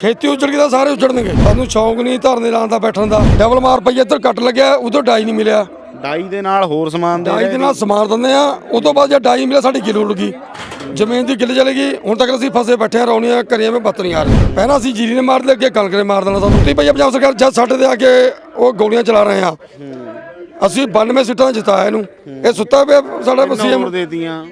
ਖੇਤੀ ਉਜੜ ਗਈ ਤਾਂ ਸਾਰੇ ਉਜੜਨਗੇ। ਸਾਨੂੰ ਸ਼ੌਂਕ ਨਹੀਂ ਧਰਨੇ ਲਾਉਣ ਦਾ ਬੈਠਣ ਦਾ। ਡਬਲ ਮਾਰ ਪਈ ਇੱਧਰ ਕੱਟ ਲੱਗਿਆ ਉਧਰ ਡਾਈ ਨਹੀਂ ਮਿਲਿਆ। ਡਾਈ ਦੇ ਨਾਲ ਹੋਰ ਸਮਾਨ ਦੇ ਡਾਈ ਦੇ ਨਾਲ ਸਮਾਰ ਦਿੰਦੇ ਆ ਉਸ ਤੋਂ ਬਾਅਦ ਜੇ ਡਾਈ ਮਿਲਿਆ ਸਾਡੀ ਗਿੱਲ ਉੜ ਗਈ। ਜ਼ਮੀਨ ਦੀ ਗਿੱਲ ਚਲੇ ਗਈ ਹੁਣ ਤੱਕ ਅਸੀਂ ਫਸੇ ਬੈਠੇ ਆ ਰੌਣੀਆਂ ਕਰੀਆਂ ਵਿੱਚ ਬੱਤ ਨਹੀਂ ਆ ਰਹੀ ਪਹਿਲਾਂ ਅਸੀਂ ਜੀਰੀ ਨੇ ਮਾਰ ਲਿਆ ਅੱਗੇ ਕਣਕ ਨੇ ਮਾਰ ਦੇਣਾ ਸਾਨੂੰ। ਤੇ ਭਈਆ ਪੰਜਾਬ ਸਰਕਾਰ ਜਦ ਸਾਡੇ ਦੇ ਆ ਕੇ ਉਹ ਗੋਲੀਆਂ ਚਲਾ ਰਹੇ ਆ ਅਸੀਂ 92 ਸੀਟਾਂ ਜਿਤਾਇਆ ਇਹਨੂੰ। ਇਹ ਸੁੱਤਾ ਪਿਆ ਸਾਡਾ ਸੀਐਮ। ਦੇਤੀਆਂ?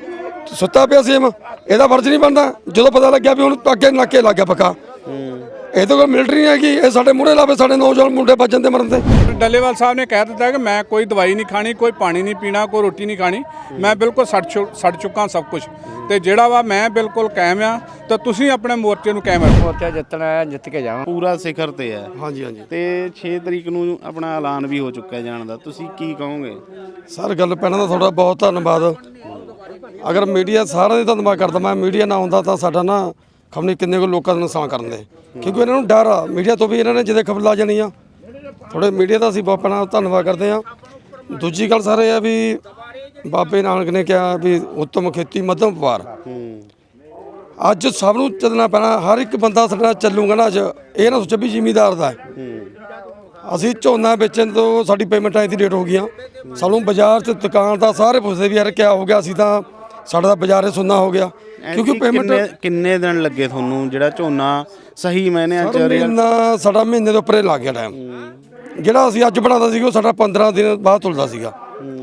ਸੁੱਤਾ ਪਿਆ ਸੀਐਮ। ਇਹਦਾ ਫਰਜ਼ ਨਹੀਂ ਬਣਦਾ। ਜਦੋਂ ਪਤਾ ਲੱਗਿਆ ਵੀ ਹੁਣ ਅੱਗੇ ਨਾਕੇ ਲੱਗ ਗਿਆ ਪੱਕਾ। ਇਹ ਤਾਂ ਕੋਈ ਮਿਲਟਰੀ ਨਹੀਂ ਹੈਗੀ। ਇਹ ਸਾਡੇ ਮੂਹਰੇ ਲਾਵੇ ਸਾਡੇ ਨੌਜਵਾਨ ਮੁੰਡੇ ਭੱਜਣ ਤੇ ਮਰਨ ਤੇ। ਡੱਲੇਵਾਲ ਸਾਹਿਬ ਨੇ ਕਹਿ ਦਿੱਤਾ ਕਿ ਮੈਂ ਕੋਈ ਦਵਾਈ ਨਹੀਂ ਖਾਣੀ ਕੋਈ ਪਾਣੀ ਨਹੀਂ ਪੀਣਾ ਕੋਈ ਰੋਟੀ ਨਹੀਂ ਖਾਣੀ। ਮੈਂ ਬਿਲਕੁਲ ਸੜ ਚੁ- ਸੜ ਚੁੱਕਾ ਸਭ ਕੁਝ ਤੇ ਜਿਹੜਾ ਵਾ ਮੈਂ ਬਿਲਕੁਲ ਕਾਇਮ ਆ ਤਾਂ ਤੁਸੀਂ ਆਪਣੇ ਮੋਰਚੇ ਨੂੰ ਕਾਇਮ ਰੱਖੋ। ਮੋਰਚਾ ਜਿੱਤਣਾ ਹੈ ਜਿੱਤ ਕੇ ਜਾਵਾਂ। ਪੂਰਾ ਸਿਖਰ ਤੇ ਹੈ। ਹਾਂਜੀ ਹਾਂਜੀ। ਤੇ 6 ਤਰੀਕ ਨੂੰ ਆਪਣਾ ਐਲਾਨ ਵੀ ਹੋ ਚੁੱਕਾ ਜਾਣ ਦਾ। ਤੁਸੀਂ ਕੀ ਕਹੋਗੇ? ਸਰ ਗੱਲ ਪਹਿਲਾਂ ਤਾਂ ਤੁਹਾਡਾ ਬਹੁਤ ਧੰਨਵਾਦ। ਅਗਰ ਮੀਡੀਆ ਸਾਰਾ ਦੀ ਧੰਨਵਾਦ ਕਰਦਾ ਮੈਂ ਮੀਡੀਆ ਨਾ ਹੁੰਦਾ ਤਾਂ ਸਾਡਾ ਨਾ ਖਮਨੀ ਕਿੰਨੇ ਕੋ ਲੋਕਾਂ ਦਾ ਨੁਕਸਾਨ ਕਰਨ ਦੇ। ਕਿਉਂਕਿ ਇਹਨਾਂ ਨੂੰ ਡਰ ਆ। ਮੀਡੀਆ ਤੋਂ ਵੀ ਇਹਨਾਂ ਨੇ ਜਿਹਦੇ ਖਬਰ ਲਾ ਜਾਣੀ ਆ। ਥੋੜੇ ਮੀਡੀਆ ਦਾ ਅਸੀਂ ਬਹੁਤ ਪਹਿਲਾਂ ਧੰਨਵਾਦ ਕਰਦੇ ਆ। ਦੂਜੀ ਗੱਲ ਸਰ ਇਹ ਆ ਵੀ ਬਾਬੇ ਨਾਨਕ ਨੇ ਕਿਹਾ ਵੀ ਉੱਤਮ ਖੇਤੀ, ਮੱਧਮ ਵਪਾਰ। ਅੱਜ ਸਭ ਨੂੰ ਚੱਲਣਾ ਪੈਣਾ। ਹਰ ਇੱਕ ਬੰਦਾ ਸਾਡਾ ਚੱਲੂਗਾ ਨਾ ਅੱਜ। ਇਹ ਨਾ ਸੋਚੋ ਵੀ ਜ਼ਿਮੀਦਾਰ ਦਾ ਹੈ। ਅਸੀਂ ਝੋਨਾ ਵੇਚਣ ਤੋਂ ਸਾਡੀ ਪੇਮੈਂਟਾਂ ਆਈ ਦੀ ਡੇਟ ਹੋ ਗਈਆਂ। ਸਾਨੂੰ ਬਾਜ਼ਾਰ 'ਚ ਦੁਕਾਨ ਦਾ ਸਾਰੇ ਪੁੱਛਦੇ ਵੀ ਯਾਰ ਕਿਆ ਹੋ ਗਿਆ? ਅਸੀਂ ਤਾਂ ਸਾਡਾ ਤਾਂ ਬਾਜ਼ਾਰੇ ਸੁੰਨਾ ਹੋ ਗਿਆ। ਕਿਉਂਕਿ ਪੇਮੈਂਟ ਕਿੰਨੇ ਦਿਨ ਲੱਗੇ ਤੁਹਾਨੂੰ? ਜਿਹੜਾ ਝੋਨਾ ਸਹੀ ਮੈਨੇ ਰਿਹਾ ਮਹੀਨਾ ਸਾਡਾ ਮਹੀਨੇ ਦੇ ਉੱਪਰੇ ਲੱਗ ਗਿਆ ਟਾਈਮ ਜਿਹੜਾ ਅਸੀਂ ਅੱਜ ਬਣਾਉਂਦਾ ਸੀਗਾ ਉਹ ਸਾਡਾ 15 ਦਿਨ ਬਾਅਦ ਤੁਲਦਾ ਸੀਗਾ।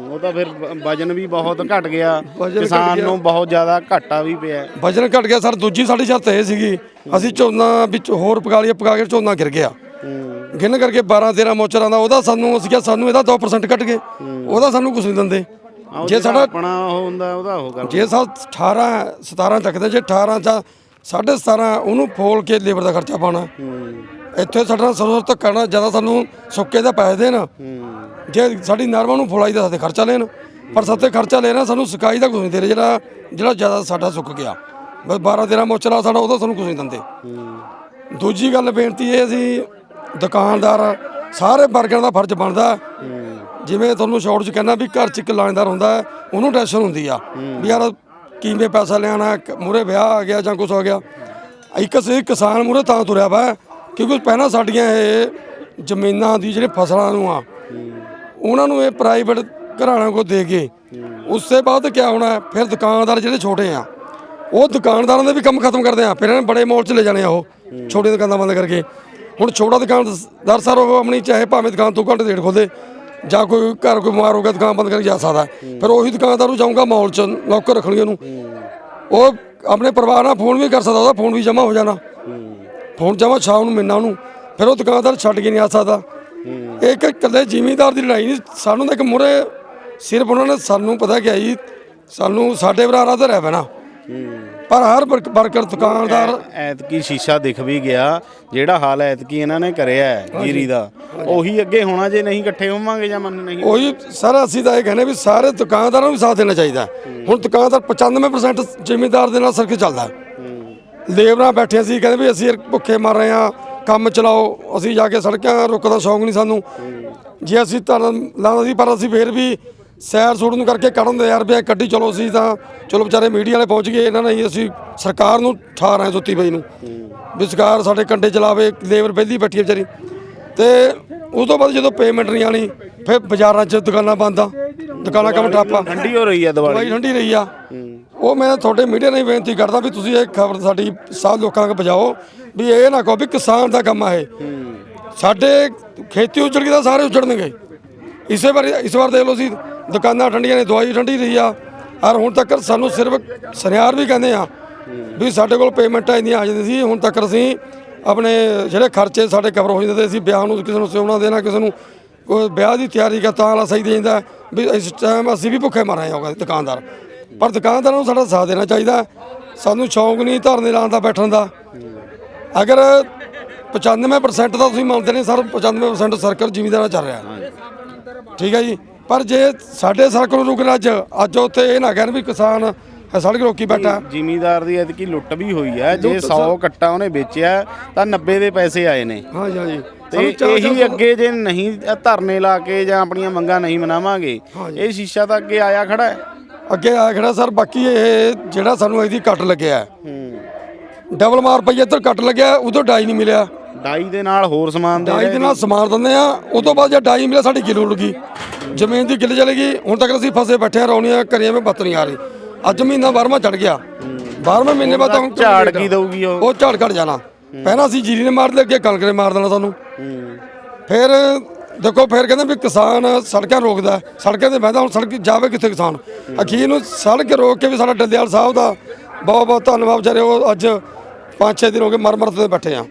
ਉਹ ਤਾਂ ਫਿਰ ਵਜਨ ਵੀ ਬਹੁਤ ਘਟ ਗਿਆ। ਘਟ ਕਿਸਾਨ। ਨੂੰ ਬਹੁਤ ਜ਼ਿਆਦਾ ਘਾਟਾ ਵੀ ਪਿਆ। ਵਜਨ ਘਟ ਗਿਆ। ਸਰ ਦੂਜੀ ਸਾਡੀ ਸ਼ਰਤ ਇਹ ਸੀਗੀ ਅਸੀਂ ਝੋਨਾ ਵਿੱਚ ਹੋਰ ਪਕਾ ਲਈਏ ਪਕਾ ਕੇ ਝੋਨਾ ਗਿਰ ਗਿਆ। ਗਿਣ ਕਰਕੇ 12 13 ਮੋਚਰਾਂ ਦਾ ਉਹਦਾ ਸਾਨੂੰ ਅਸੀਂ ਕਿਹਾ ਸਾਨੂੰ ਇਹਦਾ 2% ਕੱਟ ਗਏ। ਉਹਦਾ ਸਾਨੂੰ ਕੁਝ ਨਹੀਂ ਦਿੰਦੇ। ਜੇ ਸਾਡਾ ਆਪਣਾ ਉਹ ਹੁੰਦਾ ਉਹਦਾ ਉਹ ਕਰ ਜੇ ਸਾ 18 17 ਚੱਕਦੇ ਜੇ 18 ਚ 17.5 ਉਹਨੂੰ ਫੋਲ ਕੇ ਲੇਬਰ ਦਾ ਖਰਚਾ ਪਾਉਣਾ। ਇੱਥੇ ਸਾਡਾ ਸਰੋਰ ਧੱਕਾ ਨਾ ਜ਼ਿਆਦਾ ਸਾਨੂੰ ਸੁੱਕੇ ਦਾ ਪੈਸੇ ਦੇਣ। ਜੇ ਸਾਡੀ ਨਰਮਾਂ ਨੂੰ ਫੁਲਾਈ ਦਾ ਸਾਡੇ ਖਰਚਾ ਲੈਣ ਪਰ ਸਾਤੇ ਖਰਚਾ ਲੈਣਾ ਸਾਨੂੰ ਸਕਾਈ ਦਾ ਕੁਝ ਨਹੀਂ ਦੇ ਰਹੇ ਜਿਹੜਾ ਜਿਹੜਾ ਜ਼ਿਆਦਾ ਸਾਡਾ ਸੁੱਕ ਗਿਆ। ਬਸ 12 13 ਮੋਚਰਾ ਸਾਡਾ ਉਹਦਾ ਸਾਨੂੰ ਕੁਝ ਨਹੀਂ ਦਿੰਦੇ। ਦੂਜੀ ਗੱਲ ਬੇਨਤੀ ਇਹ ਸੀ ਦੁਕਾਨਦਾਰ ਸਾਰੇ ਵਰਗਾਂ ਦਾ ਫਰਜ਼ ਬਣਦਾ। ਜਿਵੇਂ ਤੁਹਾਨੂੰ ਸ਼ਾਰਟ ਚ ਕਹਿੰਦਾ ਵੀ ਘਰ ਚ ਇੱਕ ਲਾਣੇਦਾਰ ਹੁੰਦਾ ਹੈ, ਉਹਨੂੰ ਟੈਨਸ਼ਨ ਹੁੰਦੀ ਆ। ਵੀ ਯਾਰ ਕਿਵੇਂ ਪੈਸਾ ਲੈਣਾ ਮੂਰੇ ਵਿਆਹ ਆ ਗਿਆ ਜਾਂ ਕੁਝ ਆ ਗਿਆ। ਇੱਕ ਸੇ ਕਿਸਾਨ ਮੂਰੇ ਤਾਂ ਤੁਰਿਆ ਵਾ ਕਿਉਂਕਿ ਪਹਿਲਾਂ ਸਾਡੀਆਂ ਇਹ ਜ਼ਮੀਨਾਂ ਦੀ ਜਿਹੜੇ ਫਸਲਾਂ ਨੂੰ ਆ ਉਹਨਾਂ ਨੂੰ ਇਹ ਪ੍ਰਾਈਵੇਟ ਘਰਾਣਿਆਂ ਕੋ ਦੇ ਕੇ ਉਸ ਤੋਂ ਬਾਅਦ ਕੀ ਹੋਣਾ ਹੈ? ਫਿਰ ਦੁਕਾਨਦਾਰ ਜਿਹੜੇ ਛੋਟੇ ਆ ਉਹ ਦੁਕਾਨਦਾਰਾਂ ਦੇ ਵੀ ਕੰਮ ਖਤਮ ਕਰਦੇ ਆ। ਫਿਰ ਇਹਨਾਂ ਨੇ ਬੜੇ ਮੋਲ ਚ ਲੈ ਜਾਣੇ ਆ ਉਹ ਛੋਟੀਆਂ ਦੁਕਾਨਾਂ ਬੰਦ ਕਰਕੇ। ਹੁਣ ਛੋਟਾ ਦੁਕਾਨਦਾਰ ਸਰ ਉਹ ਆਪਣੀ ਚਾਹੇ ਭਾਵੇਂ ਦੁਕਾਨ ਤੋਂ ਘੰਟੇ ਡੇਢ ਖੋਲੇ ਜਾਂ ਕੋਈ ਘਰ ਕੋਈ ਬਿਮਾਰ ਹੋ ਗਿਆ, ਦੁਕਾਨ ਬੰਦ ਕਰਕੇ ਜਾ ਸਕਦਾ। ਫਿਰ ਉਹੀ ਦੁਕਾਨਦਾਰ ਨੂੰ ਜਾਊਗਾ ਮਾਲ ਚ, ਨੌਕਰ ਰੱਖਣੀ ਉਹਨੂੰ। ਉਹ ਆਪਣੇ ਪਰਿਵਾਰ ਨਾਲ ਫੋਨ ਵੀ ਕਰ ਸਕਦਾ, ਉਹਦਾ ਫੋਨ ਵੀ ਜਮ੍ਹਾਂ ਹੋ ਜਾਣਾ। ਫੋਨ ਜਮਾ ਸ਼ਾਮ ਨੂੰ ਮਿਲਣਾ ਉਹਨੂੰ। ਫਿਰ ਉਹ ਦੁਕਾਨਦਾਰ ਛੱਡ ਕੇ ਨਹੀਂ ਆ ਸਕਦਾ। ਇਹ ਇੱਕ ਇਕੱਲੇ ਜ਼ਿਮੀਂਦਾਰ ਦੀ ਲੜਾਈ ਨਹੀਂ, ਸਾਨੂੰ ਤਾਂ ਇੱਕ ਮੁਰੇ ਸਿਰਫ ਉਹਨਾਂ ਨੇ ਸਾਨੂੰ ਪਤਾ ਕਿ ਜੀ, ਸਾਨੂੰ ਸਾਡੇ ਭਰਾ ਦਾ ਰਹਿ ਪੈਣਾ। ਪਰ ਹਰ ਵਰਕ- ਵਰਕਰ ਦੁਕਾਨਦਾਰ ਐਤਕੀ ਸ਼ੀਸ਼ਾ ਦਿਖ ਵੀ ਗਿਆ। ਜਿਹੜਾ ਹਾਲ ਐਤਕੀ ਇਹਨਾਂ ਨੇ ਕਰਿਆ ਹੈ ਜੀਰੀ ਦਾ। ਉਹੀ ਅੱਗੇ ਹੋਣਾ ਜੇ ਨਹੀਂ ਇਕੱਠੇ ਹੋਵਾਂਗੇ ਜਾਂ ਮੰਨ ਨਹੀਂ ਉਹੀ ਸਰ ਅਸੀਂ ਤਾਂ ਇਹ ਕਹਿੰਦੇ ਵੀ ਸਾਰੇ ਦੁਕਾਨਦਾਰਾਂ ਨੂੰ ਵੀ ਸਾਥ ਦੇਣਾ ਚਾਹੀਦਾ। ਹੁਣ ਦੁਕਾਨਦਾਰ 95% ਜ਼ਿਮੀਂਦਾਰ ਦੇ ਨਾਲ ਸਰਕਲ ਚੱਲਦਾ। ਹੈ। ਲੇਬਰਾਂ ਬੈਠੇ ਸੀ ਕਹਿੰਦੇ ਵੀ ਅਸੀਂ ਯਾਰ ਭੁੱਖੇ ਮਰ ਰਹੇ ਆ ਕੰਮ ਚਲਾਓ ਅਸੀਂ ਜਾ ਕੇ ਸੜਕਾਂ ਰੁਕਣ ਦਾ ਸ਼ੌਂਕ ਨਹੀਂ ਸਾਨੂੰ। ਜੇ ਅਸੀਂ ਤਾਂ ਲਾਉਂਦਾ ਸੀ ਪਰ ਅਸੀਂ ਫੇਰ ਵੀ ਸੈਰ ਸੂਟ ਨੂੰ ਕਰਕੇ ਕੱਢਣ ਦੇ ਇਹ ਕੱਢੀ ਚਲੋ ਅਸੀਂ ਤਾਂ ਚਲੋ ਵਿਚਾਰੇ ਮੀਡੀਆ ਵਾਲੇ ਪਹੁੰਚ ਗਏ ਇਹਨਾਂ ਨੇ ਹੀ ਅਸੀਂ ਸਰਕਾਰ ਨੂੰ ਠਾ ਰਹੇ ਸੁੱਤੀ ਪਈ ਨੂੰ। ਵੀ ਸਰਕਾਰ ਸਾਡੇ ਕੰਡੇ ਚਲਾਵੇ ਲੇਬਰ ਪਹਿਲੀ ਬੈਠੀ ਹੈ ਵਿਚਾਰੀ। ਤੇ ਉਸ ਤੋਂ ਬਾਅਦ ਜਦੋਂ ਪੇਮੈਂਟ ਨਹੀਂ ਆਣੀ ਫਿਰ ਬਾਜ਼ਾਰਾਂ 'ਚ ਦੁਕਾਨਾਂ ਬੰਦ ਆ। ਦੁਕਾਨਾਂ ਕੰਮ ਠਾਪਾ ਠੰਡੀ ਹੋ ਰਹੀ ਹੈ ਦਵਾਈ ਠੰਡੀ ਰਹੀ ਆ। ਉਹ ਮੈਂ ਤੁਹਾਡੇ ਮੀਡੀਆ ਹੀ ਬੇਨਤੀ ਕਰਦਾ ਵੀ ਤੁਸੀਂ ਇਹ ਖਬਰ ਸਾਡੀ ਸਭ ਲੋਕਾਂ ਤੱਕ ਪਹੁੰਚਾਓ ਵੀ ਇਹ ਨਾ ਕਹੋ ਵੀ ਕਿਸਾਨ ਦਾ ਕੰਮ ਆ ਇਹ। ਸਾਡੇ ਖੇਤੀ ਉਜੜ ਗਈ ਤਾਂ ਸਾਰੇ ਉਜੜਨਗੇ। ਇਸੇ ਵਾਰ ਇਸ ਵਾਰ ਦੇਖ ਲਓ ਸੀ ਦੁਕਾਨਾਂ ਠੰਡੀਆਂ ਨੇ, ਦਵਾਈ ਠੰਡੀ ਰਹੀ ਆ। ਔਰ ਹੁਣ ਤੱਕ ਸਾਨੂੰ ਸਿਰਫ ਸੁਨਿਆਰ ਵੀ ਕਹਿੰਦੇ ਆ ਵੀ ਸਾਡੇ ਕੋਲ ਪੇਮੈਂਟਾਂ ਇੰਨੀਆਂ ਆ ਜਾਂਦੀਆਂ ਸੀ, ਹੁਣ ਤੱਕ ਅਸੀਂ ਆਪਣੇ ਜਿਹੜੇ ਖਰਚੇ ਸਾਡੇ ਕਵਰ ਹੋ ਜਾਂਦੇ ਅਸੀਂ ਵਿਆਹ ਨੂੰ, ਕਿਸੇ ਨੂੰ ਸਿਉਣਾ ਦੇਣਾ, ਕਿਸੇ ਨੂੰ ਕੋਈ ਵਿਆਹ ਦੀ ਤਿਆਰੀ ਕਰ ਤਾਂ ਵਾਲਾ ਸਹੀ ਦੇ ਜਾਂਦਾ, ਵੀ ਇਸ ਟਾਈਮ ਅਸੀਂ ਵੀ ਭੁੱਖੇ ਮਰ ਰਹੇ ਦੁਕਾਨਦਾਰ। ਪਰ ਦੁਕਾਨਦਾਰਾਂ ਨੂੰ ਸਾਡਾ ਸਾਥ ਦੇਣਾ ਚਾਹੀਦਾ, ਸਾਨੂੰ ਸ਼ੌਂਕ ਨਹੀਂ ਧਰਨੇ ਲਾਉਣ ਦਾ, ਬੈਠਣ ਦਾ। ਅਗਰ 95% ਤਾਂ ਤੁਸੀਂ ਮੰਨਦੇ ਨੇ ਸਰ 95% ਸਰਕਲ ਜ਼ਿਮੀਂਦਾਰਾਂ ਚੱਲ ਰਿਹਾ। ਠੀਕ ਹੈ ਜੀ? ਪਰ ਜੇ ਸਾਡੇ ਸਰਕਲ ਨੂੰ ਰੁਕਣਾ ਅੱਜ ਅੱਜ ਉੱਥੇ ਇਹ ਨਾ ਕਹਿਣ ਵੀ ਕਿਸਾਨ ਸੜਕ ਰੋਕੀ ਬੈਠਾ। ਜ਼ਿਮੀਦਾਰ ਦੀ ਐਤਕੀ ਲੁੱਟ ਵੀ ਹੋਈ ਹੈ। ਜੇ 100 ਕੱਟਾ ਉਹਨੇ ਵੇਚਿਆ ਤਾਂ 90 ਦੇ ਪੈਸੇ ਆਏ ਨੇ। ਹਾਂ ਜੀ ਹਾਂ ਜੀ। ਤੇ ਇਹੀ ਅੱਗੇ ਜੇ ਨਹੀਂ ਧਰਨੇ ਲਾ ਕੇ ਜਾਂ ਆਪਣੀਆਂ ਮੰਗਾਂ ਨਹੀਂ ਮਨਾਵਾਂਗੇ ਇਹ ਸ਼ੀਸ਼ਾ ਤਾਂ ਅੱਗੇ ਆਇਆ ਖੜਾ ਹੈ। ਅੱਗੇ ਆ ਖੜਾ ਸਰ। ਬਾਕੀ ਇਹ ਜਿਹੜਾ ਸਾਨੂੰ ਇਹਦੀ ਕੱਟ ਲੱਗਿਆ ਹੈ, ਹੂੰ। ਡਬਲ ਮਾਰ ਪਈ ਇੱਧਰ ਕੱਟ ਲੱਗਿਆ ਉਧਰ ਡਾਈ ਨਹੀਂ ਮਿਲਿਆ। ਡਾਈ ਦੇ ਨਾਲ ਹੋਰ ਸਮਾਨ ਦੇ ਡਾਈ ਦੇ ਨਾਲ ਸਮਾਰ ਦਿੰਦੇ ਆ। ਉਹ ਤੋਂ ਬਾਅਦ ਜੇ ਡਾਈ ਮਿਲਿਆ ਸਾਡੀ ਗਿੱਲ ਉੱਡ ਗਈ। ਜ਼ਮੀਨ ਦੀ ਗਿੱਲ ਚਲੇ ਗਈ। ਹੁਣ ਤੱਕ ਅਸੀਂ ਫਸੇ ਬੈਠੇ ਆ ਰੌਣੀਆਂ ਕਰੀਆਂ ਵਿੱਚ ਬੱਤ ਨਹੀਂ ਆ ਰਹੀ। ਅੱਜ ਮਹੀਨਾ 12ਵਾਂ ਚੜ ਗਿਆ। 12ਵੇਂ ਮਹੀਨੇ ਬਾਅਦ ਹੁਣ ਝਾੜ ਕੀ ਦਊਗੀ ਉਹ? ਉਹ ਝਾੜ ਘਟ ਜਾਣਾ। ਪਹਿਲਾਂ ਅਸੀਂ ਜੀਰੀ ਨੇ ਮਾਰ ਲਿਆ ਅੱਗੇ ਕਣਕ ਨੇ ਮਾਰ ਦੇਣਾ ਸਾਨੂੰ। ਫਿਰ ਦੇਖੋ ਫਿਰ ਕਹਿੰਦੇ ਵੀ ਕਿਸਾਨ ਸੜਕਾਂ ਰੋਕਦਾ। ਸੜਕਾਂ ਤੇ ਬਹਿੰਦਾ ਹੁਣ ਸੜਕ ਜਾਵੇ ਕਿੱਥੇ ਕਿਸਾਨ? ਅਖੀਰ ਨੂੰ ਸੜਕ ਰੋਕ ਕੇ ਵੀ ਸਾਡਾ ਡੱਲੇਵਾਲ ਸਾਹਿਬ ਦਾ ਬਹੁਤ ਬਹੁਤ ਧੰਨਵਾਦ। ਵਿਚਾਰੇ ਉਹ ਅੱਜ 5-6 ਦਿਨ ਹੋ ਗਏ ਮਰ ਮਰ ਤੇ ਬੈਠੇ ਆ।